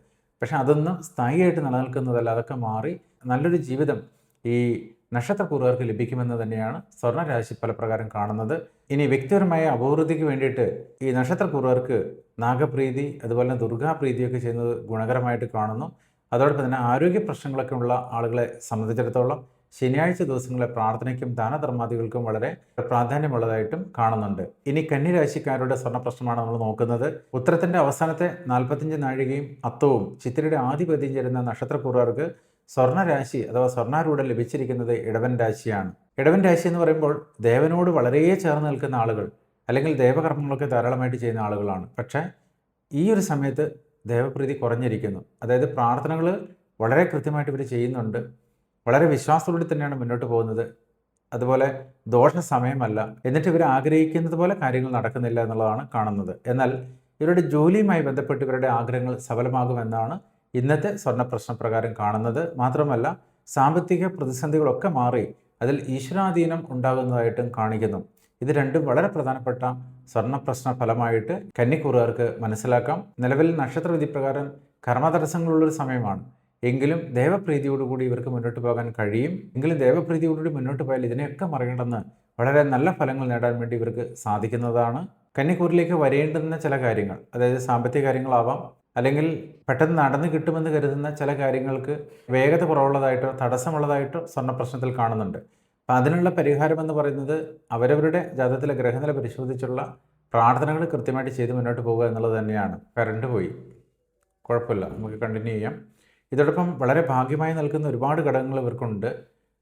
പക്ഷേ അതൊന്നും സ്ഥായിയായിട്ട് നിലനിൽക്കുന്നതല്ല. അതൊക്കെ മാറി നല്ലൊരു ജീവിതം ഈ നക്ഷത്രപൂർവർക്ക് ലഭിക്കുമെന്ന് തന്നെയാണ് സ്വർണരാശി ഫലപ്രകാരം കാണുന്നത്. ഇനി വ്യക്തിപരമായ അഭിവൃദ്ധിക്ക് വേണ്ടിയിട്ട് ഈ നക്ഷത്രപൂർവർക്ക് നാഗപ്രീതി അതുപോലെ തന്നെ ദുർഗാപ്രീതിയൊക്കെ ചെയ്യുന്നത് ഗുണകരമായിട്ട് കാണുന്നു. അതോടൊപ്പം തന്നെ ആരോഗ്യ പ്രശ്നങ്ങളൊക്കെ ഉള്ള ആളുകളെ സംബന്ധിച്ചിടത്തോളം ശനിയാഴ്ച ദിവസങ്ങളിലെ പ്രാർത്ഥനയ്ക്കും ദാനധർമാദികൾക്കും വളരെ പ്രാധാന്യമുള്ളതായിട്ടും കാണുന്നുണ്ട്. ഇനി കന്നിരാശിക്കാരുടെ സ്വർണ പ്രശ്നമാണ് നമ്മൾ നോക്കുന്നത്. ഉത്തരത്തിന്റെ അവസാനത്തെ നാൽപ്പത്തിയഞ്ച് നാഴികയും അത്തവും ചിത്തിരയുടെ ആധിപത്യം ചേരുന്ന നക്ഷത്രപൂർവർക്ക് സ്വർണരാശി അഥവാ സ്വർണാരൂഢം ലഭിച്ചിരിക്കുന്നത് ഇടവൻ രാശിയാണ്. ഇടവൻ രാശി എന്ന് പറയുമ്പോൾ ദേവനോട് വളരെ ചേർന്ന് നിൽക്കുന്ന ആളുകൾ അല്ലെങ്കിൽ ദേവകർമ്മങ്ങളൊക്കെ ധാരാളമായിട്ട് ചെയ്യുന്ന ആളുകളാണ്. പക്ഷേ ഈ ഒരു സമയത്ത് ദേവപ്രീതി കുറഞ്ഞിരിക്കുന്നു. അതായത് പ്രാർത്ഥനകൾ വളരെ കൃത്യമായിട്ട് ഇവർ ചെയ്യുന്നുണ്ട്. വളരെ വിശ്വാസത്തോടെ തന്നെയാണ് മുന്നോട്ട് പോകുന്നത്. അതുപോലെ ദോഷ സമയമല്ല എന്നിട്ട് ഇവർ ആഗ്രഹിക്കുന്നത് പോലെ കാര്യങ്ങൾ നടക്കുന്നില്ല എന്നുള്ളതാണ് കാണുന്നത്. എന്നാൽ ഇവരുടെ ജോലിയുമായി ബന്ധപ്പെട്ട് ഇവരുടെ ആഗ്രഹങ്ങൾ സഫലമാകുമെന്നാണ് ഇന്നത്തെ സ്വർണ പ്രശ്നപ്രകാരം കാണുന്നത്. മാത്രമല്ല സാമ്പത്തിക പ്രതിസന്ധികളൊക്കെ മാറി അതിൽ ഈശ്വരാധീനം ഉണ്ടാകുന്നതായിട്ടും കാണിക്കുന്നു. ഇത് രണ്ടും വളരെ പ്രധാനപ്പെട്ട സ്വർണ പ്രശ്ന ഫലമായിട്ട് കന്നിക്കൂറുകാർക്ക് മനസ്സിലാക്കാം. നിലവിൽ നക്ഷത്രവിധി പ്രകാരം കർമ്മതടസ്സങ്ങളുള്ളൊരു സമയമാണ്. എങ്കിലും ദേവപ്രീതിയോടുകൂടി ഇവർക്ക് മുന്നോട്ട് പോകാൻ കഴിയും. എങ്കിലും ദേവപ്രീതിയോടുകൂടി മുന്നോട്ട് പോയാൽ ഇതിനെയൊക്കെ മറികടന്ന് വളരെ നല്ല ഫലങ്ങൾ നേടാൻ വേണ്ടി ഇവർക്ക് സാധിക്കുന്നതാണ്. കന്നിക്കൂറിലേക്ക് വരേണ്ടുന്ന ചില കാര്യങ്ങൾ അതായത് സാമ്പത്തിക കാര്യങ്ങളാവാം അല്ലെങ്കിൽ പെട്ടെന്ന് നടന്നു കിട്ടുമെന്ന് കരുതുന്ന ചില കാര്യങ്ങൾക്ക് വേഗത കുറവുള്ളതായിട്ടോ തടസ്സമുള്ളതായിട്ടോ സ്വർണ പ്രശ്നത്തിൽ കാണുന്നുണ്ട്. അപ്പം അതിനുള്ള പരിഹാരം എന്ന് പറയുന്നത് അവരവരുടെ ജാതകത്തിലെ ഗ്രഹനില പരിശോധിച്ചുള്ള പ്രാർത്ഥനകൾ കൃത്യമായിട്ട് ചെയ്ത് മുന്നോട്ട് പോകുക എന്നുള്ളത് തന്നെയാണ്. കറണ്ട് പോയി. കുഴപ്പമില്ല. നമുക്ക് കണ്ടിന്യൂ ചെയ്യാം. ഇതോടൊപ്പം വളരെ ഭാഗ്യമായി നൽകുന്ന ഒരുപാട് ഘടകങ്ങൾ ഇവർക്കുണ്ട്.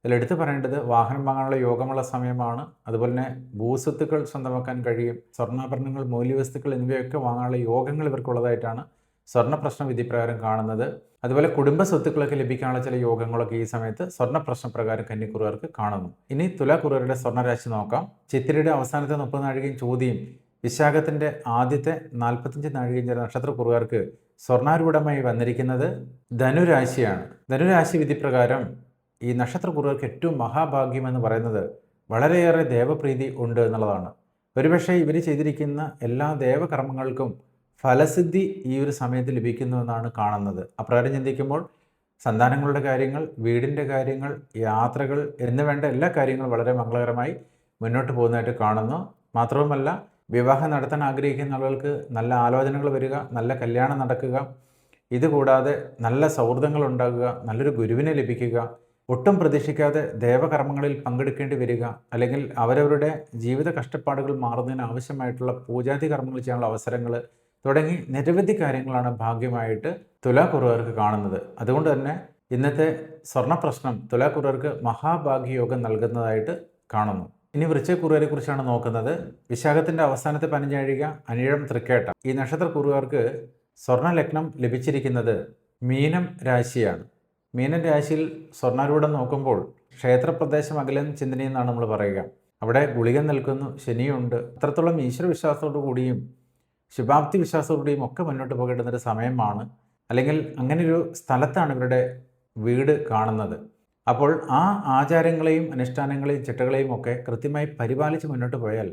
ഇതിലെടുത്ത് പറയേണ്ടത് വാഹനം വാങ്ങാനുള്ള യോഗമുള്ള സമയമാണ്. അതുപോലെ തന്നെ ഭൂസ്വത്തുക്കൾ സ്വന്തമാക്കാൻ കഴിയും. സ്വർണാഭരണങ്ങൾ മൂല്യവസ്തുക്കൾ എന്നിവയൊക്കെ വാങ്ങാനുള്ള യോഗങ്ങൾ ഇവർക്കുള്ളതായിട്ടാണ് സ്വർണ പ്രശ്ന വിധിപ്രകാരം കാണുന്നത്. അതുപോലെ കുടുംബ സ്വത്തുക്കളൊക്കെ ലഭിക്കാനുള്ള ചില യോഗങ്ങളൊക്കെ ഈ സമയത്ത് സ്വർണ പ്രശ്നപ്രകാരം കന്നിക്കുറുകാർക്ക് കാണുന്നു. ഇനി തുലാക്കുറുകാരുടെ സ്വർണരാശി നോക്കാം. ചിത്തിരിയുടെ അവസാനത്തെ മുപ്പത് നാഴികയും ചോദ്യം വിശാഖത്തിന്റെ ആദ്യത്തെ നാൽപ്പത്തഞ്ച് നാഴികയും ചില നക്ഷത്രക്കുറുകാർക്ക് സ്വർണാരൂഢമായി വന്നിരിക്കുന്നത് ധനുരാശിയാണ്. ധനുരാശി വിധിപ്രകാരം ഈ നക്ഷത്രക്കുറുകാർക്ക് ഏറ്റവും മഹാഭാഗ്യം എന്ന് പറയുന്നത് വളരെയേറെ ദേവപ്രീതി ഉണ്ട് എന്നുള്ളതാണ്. ഒരുപക്ഷെ ഇവർ ചെയ്തിരിക്കുന്ന എല്ലാ ദേവകർമ്മങ്ങൾക്കും ഫലസിദ്ധി ഈ ഒരു സമയത്ത് ലഭിക്കുന്നുവെന്നാണ് കാണുന്നത്. അപ്രകാരം ചിന്തിക്കുമ്പോൾ സന്താനങ്ങളുടെ കാര്യങ്ങൾ വീടിന്റെ കാര്യങ്ങൾ യാത്രകൾ എന്ന് വേണ്ട എല്ലാ കാര്യങ്ങളും വളരെ മംഗളകരമായി മുന്നോട്ട് പോകുന്നതായിട്ട് കാണുന്നു. മാത്രവുമല്ല വിവാഹം നടത്താൻ ആഗ്രഹിക്കുന്ന ആളുകൾക്ക് നല്ല ആലോചനകൾ വരിക നല്ല കല്യാണം നടക്കുക. ഇതുകൂടാതെ നല്ല സൗഹൃദങ്ങൾ ഉണ്ടാകുക നല്ലൊരു ഗുരുവിനെ ലഭിക്കുക ഒട്ടും പ്രതീക്ഷിക്കാതെ ദേവകർമ്മങ്ങളിൽ പങ്കെടുക്കേണ്ടി വരിക അല്ലെങ്കിൽ അവരവരുടെ ജീവിത കഷ്ടപ്പാടുകൾ മാറുന്നതിന് ആവശ്യമായിട്ടുള്ള പൂജാതി കർമ്മങ്ങൾ ചെയ്യാനുള്ള അവസരങ്ങൾ തുടങ്ങി നിരവധി കാര്യങ്ങളാണ് ഭാഗ്യമായിട്ട് തുലാക്കുറവർക്ക് കാണുന്നത്. അതുകൊണ്ട് തന്നെ ഇന്നത്തെ സ്വർണ പ്രശ്നം തുലാക്കുറവർക്ക് മഹാഭാഗ്യയോഗം നൽകുന്നതായിട്ട് കാണുന്നു. ഇനി വൃശ്ചക്കുറുകാരെ കുറിച്ചാണ് നോക്കുന്നത്. വിശാഖത്തിന്റെ അവസാനത്തെ പതിനഞ്ചാഴിക അനിഴം തൃക്കേട്ട. ഈ നക്ഷത്രക്കുറുകാർക്ക് സ്വർണ സ്വർണലഗ്നം ലഭിച്ചിരിക്കുന്നത് മീനം രാശിയാണ്. മീനം രാശിയിൽ സ്വർണാരൂഢം നോക്കുമ്പോൾ ക്ഷേത്രപ്രദേശം അകലം ചിന്തനയെന്നാണ് നമ്മൾ പറയുക. അവിടെ ഗുളിക നിൽക്കുന്നു ശനിയുണ്ട്. അത്രത്തോളം ഈശ്വര വിശ്വാസത്തോടു കൂടിയും ശുഭാപ്തി വിശ്വാസത്തോടുകൂടിയും ഒക്കെ മുന്നോട്ട് പോകേണ്ടുന്ന ഒരു സമയമാണ്. അല്ലെങ്കിൽ അങ്ങനെ ഒരു സ്ഥലത്താണ് ഇവരുടെ വീട് കാണുന്നത്. അപ്പോൾ ആ ആചാരങ്ങളെയും അനുഷ്ഠാനങ്ങളെയും ചിട്ടകളെയും ഒക്കെ കൃത്യമായി പരിപാലിച്ച് മുന്നോട്ട് പോയാൽ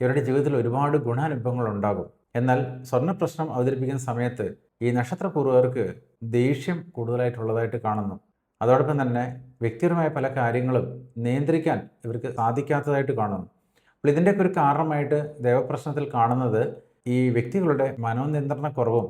ഇവരുടെ ജീവിതത്തിൽ ഒരുപാട് ഗുണാനുഭവങ്ങൾ ഉണ്ടാകും. എന്നാൽ സ്വർണ പ്രശ്നം അവതരിപ്പിക്കുന്ന സമയത്ത് ഈ നക്ഷത്രപൂർവർക്ക് ദേഷ്യം കൂടുതലായിട്ടുള്ളതായിട്ട് കാണുന്നു. അതോടൊപ്പം തന്നെ വ്യക്തിപരമായ പല കാര്യങ്ങളും നിയന്ത്രിക്കാൻ ഇവർക്ക് സാധിക്കാത്തതായിട്ട് കാണുന്നു. അപ്പോൾ ഇതിന്റെയൊക്കെ ഒരു കാരണമായിട്ട് ദേവപ്രശ്നത്തിൽ കാണുന്നത് ഈ വ്യക്തികളുടെ മനോനിയന്ത്രണക്കുറവും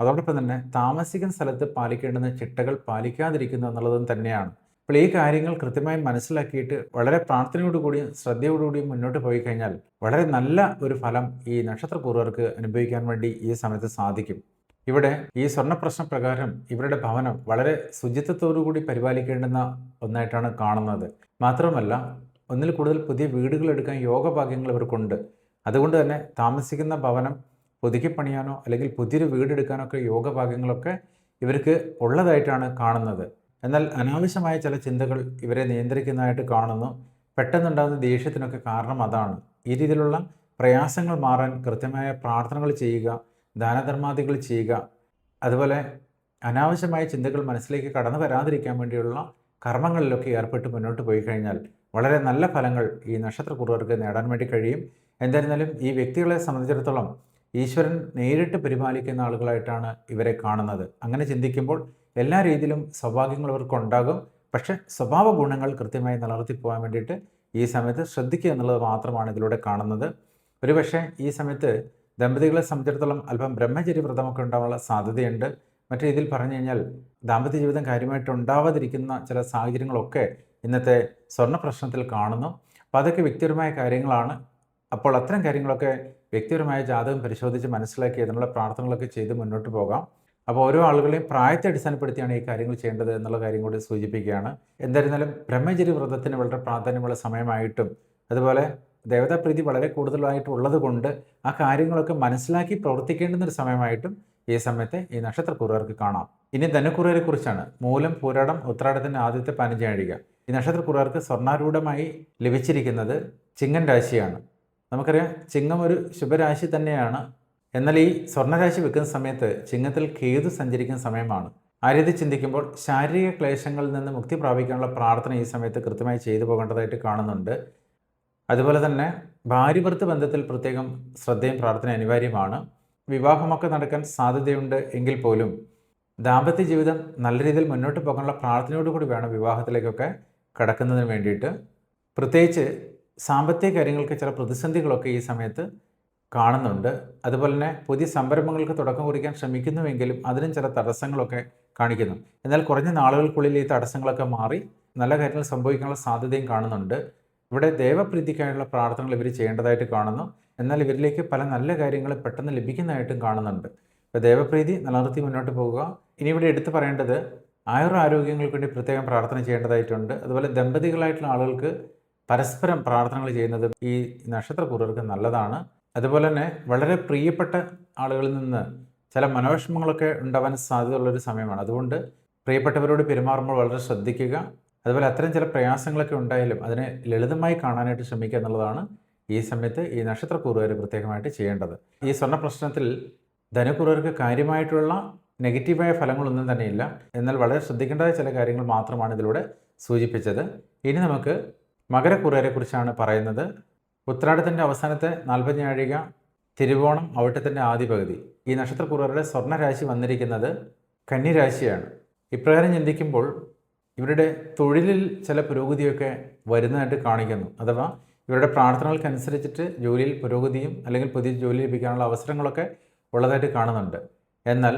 അതോടൊപ്പം തന്നെ താമസിക്കുന്ന സ്ഥലത്ത് പാലിക്കേണ്ടുന്ന ചിട്ടകൾ പാലിക്കാതിരിക്കുന്നു എന്നുള്ളതും തന്നെയാണ്. അപ്പോൾ ഈ കാര്യങ്ങൾ കൃത്യമായി മനസ്സിലാക്കിയിട്ട് വളരെ പ്രാർത്ഥനയോടുകൂടിയും ശ്രദ്ധയോടുകൂടിയും മുന്നോട്ട് പോയി കഴിഞ്ഞാൽ വളരെ നല്ല ഒരു ഫലം ഈ നക്ഷത്രപൂർവർക്ക് അനുഭവിക്കാൻ വേണ്ടി ഈ സമയത്ത് സാധിക്കും. ഇവിടെ ഈ സ്വർണപ്രശ്ന പ്രകാരം ഇവരുടെ ഭവനം വളരെ ശുചിത്വത്തോടുകൂടി പരിപാലിക്കേണ്ടുന്ന ഒന്നായിട്ടാണ് കാണുന്നത്. മാത്രമല്ല ഒന്നിൽ കൂടുതൽ പുതിയ വീടുകൾ എടുക്കാൻ യോഗഭാഗ്യങ്ങൾ ഇവർക്കുണ്ട്. അതുകൊണ്ട് തന്നെ താമസിക്കുന്ന ഭവനം പുതുക്കി പണിയാനോ അല്ലെങ്കിൽ പുതിയൊരു വീടെടുക്കാനോ ഒക്കെ യോഗഭാഗ്യങ്ങളൊക്കെ ഇവർക്ക് ഉള്ളതായിട്ടാണ് കാണുന്നത്. എന്നാൽ അനാവശ്യമായ ചില ചിന്തകൾ ഇവരെ നിയന്ത്രിക്കുന്നതായിട്ട് കാണുന്നു. പെട്ടെന്നുണ്ടാകുന്ന ദേഷ്യത്തിനൊക്കെ കാരണം അതാണ്. ഈ രീതിയിലുള്ള പ്രയാസങ്ങൾ മാറാൻ കൃത്യമായ പ്രാർത്ഥനകൾ ചെയ്യുക ദാനധർമാദികൾ ചെയ്യുക അതുപോലെ അനാവശ്യമായ ചിന്തകൾ മനസ്സിലേക്ക് കടന്നു വരാതിരിക്കാൻ വേണ്ടിയുള്ള കർമ്മങ്ങളിലൊക്കെ ഏർപ്പെട്ട് മുന്നോട്ട് പോയി കഴിഞ്ഞാൽ വളരെ നല്ല ഫലങ്ങൾ ഈ നക്ഷത്രക്കുറുവർക്ക് നേടാൻ വേണ്ടി കഴിയും. എന്തായിരുന്നാലും ഈ വ്യക്തികളെ സംബന്ധിച്ചിടത്തോളം ഈശ്വരൻ നേരിട്ട് പരിപാലിക്കുന്ന ആളുകളായിട്ടാണ് ഇവരെ കാണുന്നത്. അങ്ങനെ ചിന്തിക്കുമ്പോൾ എല്ലാ രീതിയിലും സൗഭാഗ്യങ്ങൾ ഇവർക്ക് ഉണ്ടാകും പക്ഷേ സ്വഭാവ ഗുണങ്ങൾ കൃത്യമായി നിലനിർത്തി പോകാൻ വേണ്ടിയിട്ട് ഈ സമയത്ത് ശ്രദ്ധിക്കുക എന്നുള്ളത് മാത്രമാണ് ഇതിലൂടെ കാണുന്നത്. ഒരുപക്ഷെ ഈ സമയത്ത് ദമ്പതികളെ സംബന്ധിച്ചിടത്തോളം അല്പം ബ്രഹ്മചര്യ വ്രതമൊക്കെ ഉണ്ടാവാനുള്ള സാധ്യതയുണ്ട്. മറ്റു ഇതിൽ പറഞ്ഞു കഴിഞ്ഞാൽ ദാമ്പത്യ ജീവിതം കാര്യമായിട്ട് ഉണ്ടാവാതിരിക്കുന്ന ചില സാഹചര്യങ്ങളൊക്കെ ഇന്നത്തെ സ്വർണ പ്രശ്നത്തിൽ കാണുന്നു. അപ്പോൾ അതൊക്കെ വ്യക്തിപരമായ കാര്യങ്ങളാണ്. അപ്പോൾ അത്തരം കാര്യങ്ങളൊക്കെ വ്യക്തിപരമായ ജാതകം പരിശോധിച്ച് മനസ്സിലാക്കി അതിനുള്ള പ്രാർത്ഥനകളൊക്കെ ചെയ്ത് മുന്നോട്ട് പോകാം. അപ്പോൾ ഓരോ ആളുകളെയും പ്രായത്തെ അടിസ്ഥാനപ്പെടുത്തിയാണ് ഈ കാര്യങ്ങൾ ചെയ്യേണ്ടത് എന്നുള്ള കാര്യം കൂടി സൂചിപ്പിക്കുകയാണ്. എന്തായിരുന്നാലും ബ്രഹ്മചര്യ വ്രതത്തിന് വളരെ പ്രാധാന്യമുള്ള സമയമായിട്ടും അതുപോലെ ദേവതാപ്രീതി വളരെ കൂടുതലായിട്ട് ഉള്ളത് കൊണ്ട് ആ കാര്യങ്ങളൊക്കെ മനസ്സിലാക്കി പ്രവർത്തിക്കേണ്ടുന്ന ഒരു സമയമായിട്ടും ഈ സമയത്തെ ഈ നക്ഷത്രക്കുറുകാർക്ക് കാണാം. ഇനി ധനുക്കുറുകാരെ കുറിച്ചാണ്. മൂലം പൂരാടം ഉത്രാടത്തിന്റെ ആദ്യത്തെ പതിനഞ്ചാഴിക ഈ നക്ഷത്രക്കുറുകാർക്ക് സ്വർണാരൂഢമായി ലഭിച്ചിരിക്കുന്നത് ചിങ്ങൻ രാശിയാണ്. നമുക്കറിയാം ചിങ്ങം ഒരു ശുഭരാശി തന്നെയാണ്. എന്നാൽ ഈ സ്വർണരാശി വെക്കുന്ന സമയത്ത് ചിങ്ങത്തിൽ കേതു സഞ്ചരിക്കുന്ന സമയമാണ്. ആ രീതി ചിന്തിക്കുമ്പോൾ ശാരീരിക ക്ലേശങ്ങളിൽ നിന്ന് മുക്തി പ്രാപിക്കാനുള്ള പ്രാർത്ഥന ഈ സമയത്ത് കൃത്യമായി ചെയ്തു പോകേണ്ടതായിട്ട് കാണുന്നുണ്ട്. അതുപോലെ തന്നെ ഭാര്യഭർത്ത് ബന്ധത്തിൽ പ്രത്യേകം ശ്രദ്ധയും പ്രാർത്ഥന അനിവാര്യമാണ്. വിവാഹമൊക്കെ നടക്കാൻ സാധ്യതയുണ്ട് എങ്കിൽ പോലും ദാമ്പത്യ ജീവിതം നല്ല രീതിയിൽ മുന്നോട്ട് പോകാനുള്ള പ്രാർത്ഥനയോടുകൂടി വേണം വിവാഹത്തിലേക്കൊക്കെ കടക്കുന്നതിന് വേണ്ടിയിട്ട്. പ്രത്യേകിച്ച് സാമ്പത്തിക കാര്യങ്ങൾക്ക് ചില പ്രതിസന്ധികളൊക്കെ ഈ സമയത്ത് കാണുന്നുണ്ട്. അതുപോലെ തന്നെ പുതിയ സംരംഭങ്ങൾക്ക് തുടക്കം കുറിക്കാൻ ശ്രമിക്കുന്നുവെങ്കിലും അതിനും ചില തടസ്സങ്ങളൊക്കെ കാണിക്കുന്നു. എന്നാൽ കുറഞ്ഞ നാളുകൾക്കുള്ളിൽ ഈ തടസ്സങ്ങളൊക്കെ മാറി നല്ല കാര്യങ്ങൾ സംഭവിക്കാനുള്ള സാധ്യതയും കാണുന്നുണ്ട്. ഇവിടെ ദേവപ്രീതിക്കായുള്ള പ്രാർത്ഥനകൾ ഇവർ ചെയ്യേണ്ടതായിട്ട് കാണുന്നു. എന്നാൽ ഇവരിലേക്ക് പല നല്ല കാര്യങ്ങൾ പെട്ടെന്ന് ലഭിക്കുന്നതായിട്ടും കാണുന്നുണ്ട്. ഇപ്പോൾ ദേവപ്രീതി നിലനിർത്തി മുന്നോട്ട് പോകുക. ഇനി ഇവിടെ എടുത്തു പറയേണ്ടത് ആയുർ ആരോഗ്യങ്ങൾക്ക് വേണ്ടി പ്രത്യേകം പ്രാർത്ഥന ചെയ്യേണ്ടതായിട്ടുണ്ട്. അതുപോലെ ദമ്പതികളായിട്ടുള്ള ആളുകൾക്ക് പരസ്പരം പ്രാർത്ഥനകൾ ചെയ്യുന്നത് ഈ നക്ഷത്രക്കൂറുകൾക്ക് നല്ലതാണ്. അതുപോലെ തന്നെ വളരെ പ്രിയപ്പെട്ട ആളുകളിൽ നിന്ന് ചില മനോവിഷമങ്ങളൊക്കെ ഉണ്ടാവാൻ സാധ്യതയുള്ളൊരു സമയമാണ്. അതുകൊണ്ട് പ്രിയപ്പെട്ടവരോട് പെരുമാറുമ്പോൾ വളരെ ശ്രദ്ധിക്കുക. അതുപോലെ അത്തരം ചില പ്രയാസങ്ങളൊക്കെ ഉണ്ടായാലും അതിനെ ലളിതമായി കാണാനായിട്ട് ശ്രമിക്കുക എന്നുള്ളതാണ് ഈ സമയത്ത് ഈ നക്ഷത്രക്കൂറുകാർ പ്രത്യേകമായിട്ട് ചെയ്യേണ്ടത്. ഈ സ്വർണ പ്രശ്നത്തിൽ ധനുക്കൂറുകാർക്ക് കാര്യമായിട്ടുള്ള നെഗറ്റീവായ ഫലങ്ങളൊന്നും തന്നെയില്ല. എന്നാൽ വളരെ ശ്രദ്ധിക്കേണ്ട ചില കാര്യങ്ങൾ മാത്രമാണ് ഇതിലൂടെ സൂചിപ്പിച്ചത്. ഇനി നമുക്ക് മകരക്കൂറുകാരെ കുറിച്ചാണ് പറയുന്നത്. ഉത്രാടത്തിന്റെ അവസാനത്തെ നാൽപ്പത്തിനാഴിക തിരുവോണം അവിട്ടത്തിന്റെ ആദ്യ പകുതി ഈ നക്ഷത്രക്കുറവരുടെ സ്വർണരാശി വന്നിരിക്കുന്നത് കന്നിരാശിയാണ്. ഇപ്രകാരം ചിന്തിക്കുമ്പോൾ ഇവരുടെ തൊഴിലിൽ ചില പുരോഗതിയൊക്കെ വരുന്നതായിട്ട് കാണിക്കുന്നു. അഥവാ ഇവരുടെ പ്രാർത്ഥനകൾക്കനുസരിച്ചിട്ട് ജോലിയിൽ പുരോഗതിയും അല്ലെങ്കിൽ പുതിയ ജോലി ലഭിക്കാനുള്ള അവസരങ്ങളൊക്കെ ഉള്ളതായിട്ട് കാണുന്നുണ്ട്. എന്നാൽ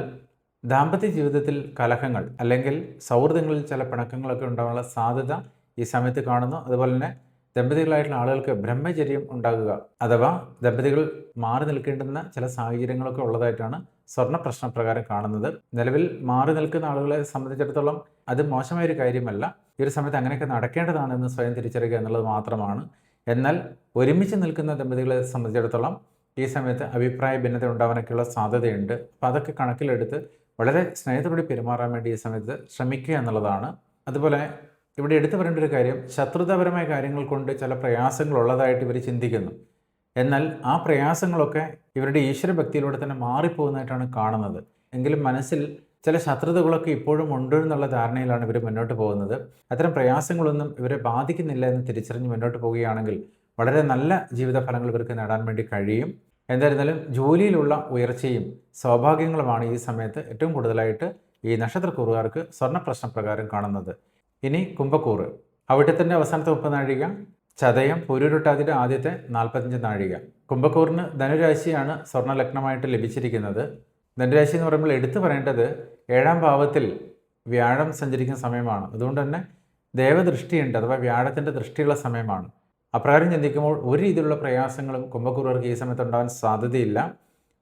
ദാമ്പത്യ ജീവിതത്തിൽ കലഹങ്ങൾ അല്ലെങ്കിൽ സൗഹൃദങ്ങളിൽ ചില പിണക്കങ്ങളൊക്കെ ഉണ്ടാകാനുള്ള സാധ്യത ഈ സമയത്ത് കാണുന്നു. അതുപോലെ തന്നെ ദമ്പതികളായിട്ടുള്ള ആളുകൾക്ക് ബ്രഹ്മചര്യം ഉണ്ടാകുക അഥവാ ദമ്പതികൾ മാറി നിൽക്കേണ്ടുന്ന ചില സാഹചര്യങ്ങളൊക്കെ ഉള്ളതായിട്ടാണ് സ്വർണ പ്രശ്നപ്രകാരം കാണുന്നത്. നിലവിൽ മാറി നിൽക്കുന്ന ആളുകളെ സംബന്ധിച്ചിടത്തോളം അത് മോശമായൊരു കാര്യമല്ല. ഈ ഒരു സമയത്ത് അങ്ങനെയൊക്കെ നടക്കേണ്ടതാണെന്ന് സ്വയം തിരിച്ചറിയുക എന്നുള്ളത് മാത്രമാണ്. എന്നാൽ ഒരുമിച്ച് നിൽക്കുന്ന ദമ്പതികളെ സംബന്ധിച്ചിടത്തോളം ഈ സമയത്ത് അഭിപ്രായ ഭിന്നത ഉണ്ടാവാനൊക്കെയുള്ള സാധ്യതയുണ്ട്. അപ്പോൾ അതൊക്കെ കണക്കിലെടുത്ത് വളരെ സ്നേഹത്തോടെ പെരുമാറാൻ വേണ്ടി ഈ സമയത്ത് ശ്രമിക്കുക എന്നുള്ളതാണ്. അതുപോലെ ഇവിടെ എടുത്തു പറയേണ്ട ഒരു കാര്യം ശത്രുതാപരമായ കാര്യങ്ങൾ കൊണ്ട് ചില പ്രയാസങ്ങൾ ഉള്ളതായിട്ട് ഇവർ ചിന്തിക്കുന്നു. എന്നാൽ ആ പ്രയാസങ്ങളൊക്കെ ഇവരുടെ ഈശ്വരഭക്തിയിലൂടെ തന്നെ മാറിപ്പോകുന്നതായിട്ടാണ് കാണുന്നത്. എങ്കിലും മനസ്സിൽ ചില ശത്രുതകളൊക്കെ ഇപ്പോഴും ഉണ്ട് എന്നുള്ള ധാരണയിലാണ് ഇവർ മുന്നോട്ട് പോകുന്നത്. അത്തരം പ്രയാസങ്ങളൊന്നും ഇവരെ ബാധിക്കുന്നില്ല എന്ന് തിരിച്ചറിഞ്ഞ് മുന്നോട്ട് പോവുകയാണെങ്കിൽ വളരെ നല്ല ജീവിത ഫലങ്ങൾ ഇവർക്ക് നേടാൻ വേണ്ടി കഴിയും. എന്തായിരുന്നാലും ജോലിയിലുള്ള ഉയർച്ചയും സൗഭാഗ്യങ്ങളുമാണ് ഈ സമയത്ത് ഏറ്റവും കൂടുതലായിട്ട് ഈ നക്ഷത്രക്കൂറുകാർക്ക് സ്വർണ പ്രശ്നപ്രകാരം കാണുന്നത്. ഇനി കുംഭക്കൂറ്. അവിട്ടത്തിന്റെ അവസാനത്തെ മുപ്പത് നാഴിക ചതയം പൊരുരുട്ടാതിന്റെ ആദ്യത്തെ നാൽപ്പത്തഞ്ച് നാഴിക. കുംഭക്കൂറിന് ധനുരാശിയാണ് സ്വർണ ലഗ്നമായിട്ട് ലഭിച്ചിരിക്കുന്നത്. ധനുരാശി എന്ന് പറയുമ്പോൾ എടുത്തു പറയേണ്ടത് ഏഴാം ഭാവത്തിൽ വ്യാഴം സഞ്ചരിക്കുന്ന സമയമാണ്. അതുകൊണ്ട് തന്നെ ദേവദൃഷ്ടിയുണ്ട് അഥവാ വ്യാഴത്തിന്റെ ദൃഷ്ടിയുള്ള സമയമാണ്. അപ്രകാരം ചിന്തിക്കുമ്പോൾ ഒരു രീതിയിലുള്ള പ്രയാസങ്ങളും കുംഭക്കൂറുകാർക്ക് ഈ സമയത്ത് ഉണ്ടാകാൻ സാധ്യതയില്ല.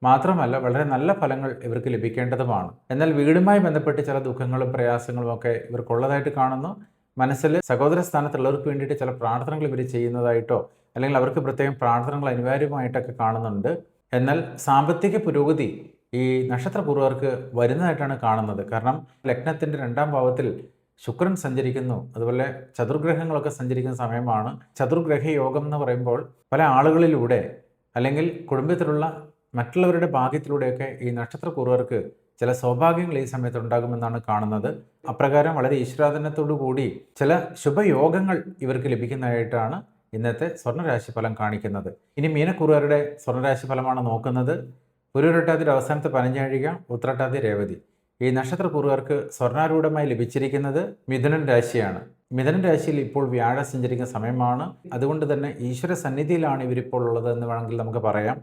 മാത്രമല്ല വളരെ നല്ല ഫലങ്ങൾ ഇവർക്ക് ലഭിക്കേണ്ടതുമാണ്. എന്നാൽ വീടുമായി ബന്ധപ്പെട്ട് ചില ദുഃഖങ്ങളും പ്രയാസങ്ങളും ഒക്കെ ഇവർക്കുള്ളതായിട്ട് കാണുന്നു. മനസ്സിൽ സഹോദര സ്ഥാനത്തുള്ളവർക്ക് വേണ്ടിയിട്ട് ചില പ്രാർത്ഥനകൾ ഇവർ ചെയ്യുന്നതായിട്ടോ അല്ലെങ്കിൽ അവർക്ക് പ്രത്യേകം പ്രാർത്ഥനകൾ അനിവാര്യമായിട്ടൊക്കെ കാണുന്നുണ്ട്. എന്നാൽ സാമ്പത്തിക പുരോഗതി ഈ നക്ഷത്രപൂർവർക്ക് വരുന്നതായിട്ടാണ് കാണുന്നത്. കാരണം ലഗ്നത്തിന്റെ രണ്ടാം ഭാവത്തിൽ ശുക്രൻ സഞ്ചരിക്കുന്നു. അതുപോലെ ചതുർഗ്രഹങ്ങളൊക്കെ സഞ്ചരിക്കുന്ന സമയമാണ്. ചതുർഗ്രഹ യോഗം എന്ന് പറയുമ്പോൾ പല ആളുകളിലൂടെ അല്ലെങ്കിൽ കുടുംബത്തിലുള്ള മറ്റുള്ളവരുടെ ഭാഗ്യത്തിലൂടെയൊക്കെ ഈ നക്ഷത്രപൂർവർക്ക് ചില സൗഭാഗ്യങ്ങൾ ഈ സമയത്ത് ഉണ്ടാകുമെന്നാണ് കാണുന്നത്. അപ്രകാരം വളരെ ഈശ്വരാധനത്തോടു കൂടി ചില ശുഭയോഗങ്ങൾ ഇവർക്ക് ലഭിക്കുന്നതായിട്ടാണ് ഇന്നത്തെ സ്വർണരാശി ഫലം കാണിക്കുന്നത്. ഇനി മീനക്കുറുകാരുടെ സ്വർണരാശി ഫലമാണ് നോക്കുന്നത്. പുരുരട്ടാതിയുടെ അവസാനത്തെ പതിനഞ്ചാഴിക ഉത്രട്ടാതി രേവതി. ഈ നക്ഷത്രക്കൂറുകാർക്ക് സ്വർണാരൂഢമായി ലഭിച്ചിരിക്കുന്നത് മിഥുനൻ രാശിയാണ്. മിഥുനൻ രാശിയിൽ ഇപ്പോൾ വ്യാഴ സഞ്ചരിക്കുന്ന സമയമാണ്. അതുകൊണ്ട് തന്നെ ഈശ്വര സന്നിധിയിലാണ് ഇവരിപ്പോൾ ഉള്ളത് എന്ന് വേണമെങ്കിൽ നമുക്ക് പറയാം.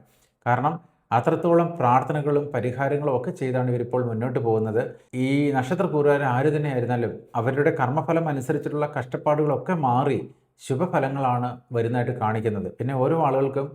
കാരണം അത്രത്തോളം പ്രാർത്ഥനകളും പരിഹാരങ്ങളും ഒക്കെ ചെയ്താണ് ഇവരിപ്പോൾ മുന്നോട്ട് പോകുന്നത്. ഈ നക്ഷത്ര കൂറുകാരൻ ആര് തന്നെ ആയിരുന്നാലും അവരുടെ കർമ്മഫലം അനുസരിച്ചിട്ടുള്ള കഷ്ടപ്പാടുകളൊക്കെ മാറി ശുഭഫലങ്ങളാണ് വരുന്നതായിട്ട് കാണിക്കുന്നത്. പിന്നെ ഓരോ ആളുകൾക്കും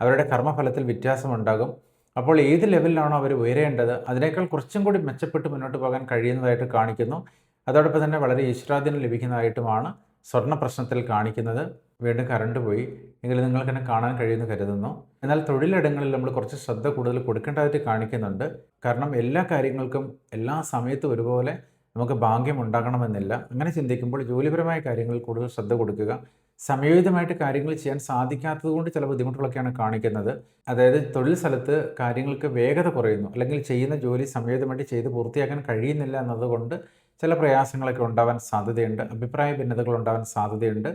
അവരുടെ കർമ്മഫലത്തിൽ വ്യത്യാസമുണ്ടാകും. അപ്പോൾ ഏത് ലെവലിലാണോ അവർ ഉയരേണ്ടത് അതിനേക്കാൾ കുറച്ചും കൂടി മെച്ചപ്പെട്ട് മുന്നോട്ട് പോകാൻ കഴിയുന്നതായിട്ട് കാണിക്കുന്നു. അതോടൊപ്പം തന്നെ വളരെ ഈശ്വരാധീനം ലഭിക്കുന്നതായിട്ടുമാണ് സ്വർണ പ്രശ്നത്തിൽ കാണിക്കുന്നത്. വീണ്ടും കറണ്ട് പോയി. എങ്കിൽ നിങ്ങൾക്ക് തന്നെ കാണാൻ കഴിയുമെന്ന് കരുതുന്നു. എന്നാൽ തൊഴിലിടങ്ങളിൽ നമ്മൾ കുറച്ച് ശ്രദ്ധ കൂടുതൽ കൊടുക്കേണ്ടതായിട്ട് കാണിക്കുന്നുണ്ട്. കാരണം എല്ലാ കാര്യങ്ങൾക്കും എല്ലാ സമയത്തും ഒരുപോലെ നമുക്ക് ഭാഗ്യം ഉണ്ടാകണമെന്നില്ല. അങ്ങനെ ചിന്തിക്കുമ്പോൾ ജോലിപരമായ കാര്യങ്ങളിൽ കൂടുതൽ ശ്രദ്ധ കൊടുക്കുക സമയോചിതമായിട്ട് കാര്യങ്ങൾ ചെയ്യാൻ സാധിക്കാത്തത് കൊണ്ട് ചില ബുദ്ധിമുട്ടുകളൊക്കെയാണ് കാണിക്കുന്നത്. അതായത് തൊഴിൽ സ്ഥലത്ത് കാര്യങ്ങൾക്ക് വേഗത കുറയുന്നു. അല്ലെങ്കിൽ ചെയ്യുന്ന ജോലി സമയോചിതമായിട്ട് ചെയ്ത് പൂർത്തിയാക്കാൻ കഴിയുന്നില്ല എന്നതുകൊണ്ട് ചില പ്രയാസങ്ങളൊക്കെ ഉണ്ടാവാൻ സാധ്യതയുണ്ട്. അഭിപ്രായ ഭിന്നതകൾ ഉണ്ടാവാൻ സാധ്യതയുണ്ട്.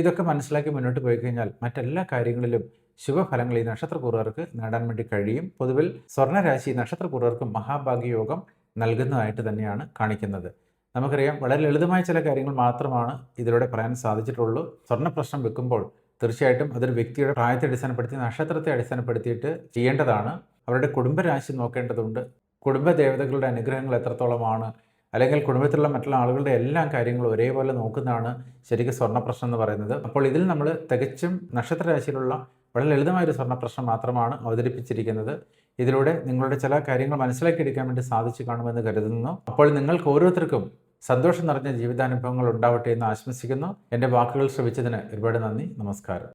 ഇതൊക്കെ മനസ്സിലാക്കി മുന്നോട്ട് പോയി കഴിഞ്ഞാൽ മറ്റെല്ലാ കാര്യങ്ങളിലും ശുഭഫലങ്ങൾ ഈ നക്ഷത്രപൂർവർക്ക് നേടാൻ വേണ്ടി കഴിയും. പൊതുവിൽ സ്വർണരാശി നക്ഷത്രപൂർവർക്ക് മഹാഭാഗ്യയോഗം നൽകുന്നതായിട്ട് തന്നെയാണ് കാണിക്കുന്നത്. നമുക്കറിയാം വളരെ ലളിതമായ ചില കാര്യങ്ങൾ മാത്രമാണ് ഇതിലൂടെ പറയാൻ സാധിച്ചിട്ടുള്ളൂ. സ്വർണ പ്രശ്നം വെക്കുമ്പോൾ തീർച്ചയായിട്ടും അതൊരു വ്യക്തിയുടെ പ്രായത്തെ അടിസ്ഥാനപ്പെടുത്തി നക്ഷത്രത്തെ അടിസ്ഥാനപ്പെടുത്തിയിട്ട് ചെയ്യേണ്ടതാണ്. അവരുടെ കുടുംബരാശി നോക്കേണ്ടതുണ്ട്. കുടുംബ ദേവതകളുടെ അനുഗ്രഹങ്ങൾ എത്രത്തോളമാണ്? അല്ലെങ്കിൽ കുടുംബത്തിലുള്ള മറ്റുള്ള ആളുകളുടെ എല്ലാ കാര്യങ്ങളും ഒരേപോലെ നോക്കുന്നതാണ് ശരിക്കും സ്വർണ പ്രശ്നം എന്ന് പറയുന്നത്. അപ്പോൾ ഇതിൽ നമ്മൾ തികച്ചും നക്ഷത്രരാശിയിലുള്ള വളരെ ലളിതമായൊരു സ്വർണ പ്രശ്നം മാത്രമാണ് അവതരിപ്പിച്ചിരിക്കുന്നത്. ഇതിലൂടെ നിങ്ങളുടെ ചില കാര്യങ്ങൾ മനസ്സിലാക്കിയെടുക്കാൻ വേണ്ടി സാധിച്ചു കാണുമെന്ന് കരുതുന്നു. അപ്പോൾ നിങ്ങൾക്ക് ഓരോരുത്തർക്കും സന്തോഷം നിറഞ്ഞ ജീവിതാനുഭവങ്ങൾ ഉണ്ടാവട്ടെ എന്ന് ആശംസിക്കുന്നു. എന്റെ വാക്കുകൾ ശ്രമിച്ചതിന് ഒരുപാട് നന്ദി. നമസ്കാരം.